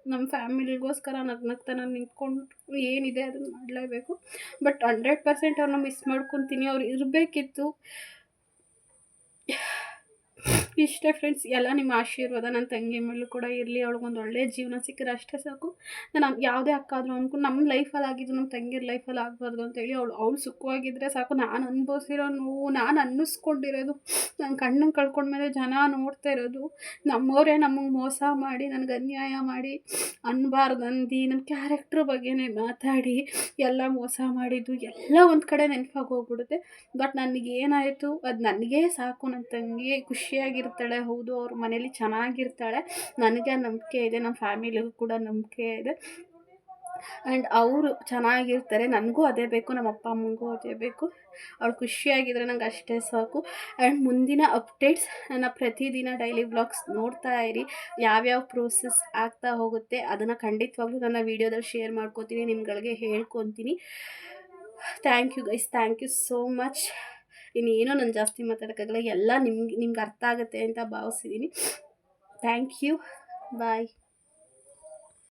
ನಮ್ಮ ಫ್ಯಾಮಿಲಿಗೋಸ್ಕರ ನಗ್ನಗ್ತಾ ನಾನು ನಿಂತ್ಕೊಂಡು ಏನಿದೆ ಅದನ್ನು ಮಾಡಲೇಬೇಕು. ಬಟ್ ಹಂಡ್ರೆಡ್ ಪರ್ಸೆಂಟ್ ಅವ್ರನ್ನ ಮಿಸ್ ಮಾಡ್ಕೊತೀನಿ. ಅವ್ರು ಇರಬೇಕಿತ್ತು. ಇಷ್ಟೇ ಫ್ರೆಂಡ್ಸ್ ಎಲ್ಲ ನಿಮ್ಮ ಆಶೀರ್ವಾದ ನನ್ನ ತಂಗಿ ಮೇಲೂ ಕೂಡ ಇರಲಿ ಅವಳಿಗೊಂದು ಒಳ್ಳೆಯ ಜೀವನ ಸಿಕ್ಕಿದ್ರೆ ಅಷ್ಟೇ ಸಾಕು. ನಾನು ಯಾವುದೇ ಅಕ್ಕ ಆದರೂ ಅಂದ್ಕೊಂಡು ನಮ್ಮ ಲೈಫಲ್ಲಿ ಆಗಿದ್ದು ನಮ್ಮ ತಂಗಿರ ಲೈಫಲ್ಲಿ ಆಗಬಾರ್ದು ಅಂತೇಳಿ ಅವಳು ಅವಳು ಸುಖವಾಗಿದ್ದರೆ ಸಾಕು. ನಾನು ಅನುಭವಿಸಿರೋ ನೋವು, ನಾನು ಅನ್ನಿಸ್ಕೊಂಡಿರೋದು ನನ್ನ ಕಣ್ಣನ್ನು ಕಳ್ಕೊಂಡ್ಮೇಲೆ ಜನ ನೋಡ್ತಾ ಇರೋದು, ನಮ್ಮವರೇ ನಮಗೆ ಮೋಸ ಮಾಡಿ, ನನಗೆ ಅನ್ಯಾಯ ಮಾಡಿ, ಅನ್ಬಾರ್ದು, ಅಂದು ನನ್ನ ಕ್ಯಾರೆಕ್ಟ್ರ್ ಬಗ್ಗೆನೇ ಮಾತಾಡಿ, ಎಲ್ಲ ಮೋಸ ಮಾಡಿದ್ದು, ಎಲ್ಲ ಒಂದು ಕಡೆ ನೆನಪಾಗಿ ಹೋಗ್ಬಿಡುತ್ತೆ. ಬಟ್ ನನಗೇನಾಯಿತು ಅದು ನನಗೇ ಸಾಕು ನನ್ನ ತಂಗಿ ಖುಷಿಯಾಗಿರ್ತಾಳೆ ಹೌದು, ಅವ್ರ ಮನೇಲಿ ಚೆನ್ನಾಗಿರ್ತಾಳೆ. ನನಗೆ ನಂಬಿಕೆ ಇದೆ ನಮ್ಮ ಫ್ಯಾಮಿಲಿಗೂ ಕೂಡ ನಂಬಿಕೆ ಇದೆ. ಆ್ಯಂಡ್ ಅವರು ಚೆನ್ನಾಗಿರ್ತಾರೆ, ನನಗೂ ಅದೇ ಬೇಕು, ನಮ್ಮ ಅಪ್ಪ ಅಮ್ಮಂಗೂ ಅದೇ ಬೇಕು. ಅವ್ಳು ಖುಷಿಯಾಗಿದ್ದರೆ ನಂಗೆ ಅಷ್ಟೇ ಸಾಕು. ಆ್ಯಂಡ್ ಮುಂದಿನ ಅಪ್ಡೇಟ್ಸ್ ನನ್ನ ಪ್ರತಿದಿನ ಡೈಲಿ ಬ್ಲಾಗ್ಸ್ ನೋಡ್ತಾ ಇರಿ. ಯಾವ್ಯಾವ ಪ್ರೋಸೆಸ್ ಆಗ್ತಾ ಹೋಗುತ್ತೆ ಅದನ್ನು ಖಂಡಿತವಾಗ್ಲೂ ನನ್ನ ವೀಡಿಯೋದಲ್ಲಿ ಶೇರ್ ಮಾಡ್ಕೋತೀನಿ, ನಿಮ್ಗಳಿಗೆ ಹೇಳ್ಕೊತೀನಿ. Thank you guys, thank you so much. ಇನ್ನೇನೋ ನಾನು ಜಾಸ್ತಿ ಮಾತಾಡೋಕ್ಕಾಗಲ್ಲ ಎಲ್ಲ ನಿಮ್ಗೆ ನಿಮ್ಗೆ ಅರ್ಥ ಆಗುತ್ತೆ ಅಂತ ಭಾವಿಸಿದ್ದೀನಿ ಥ್ಯಾಂಕ್ ಯು ಬಾಯ್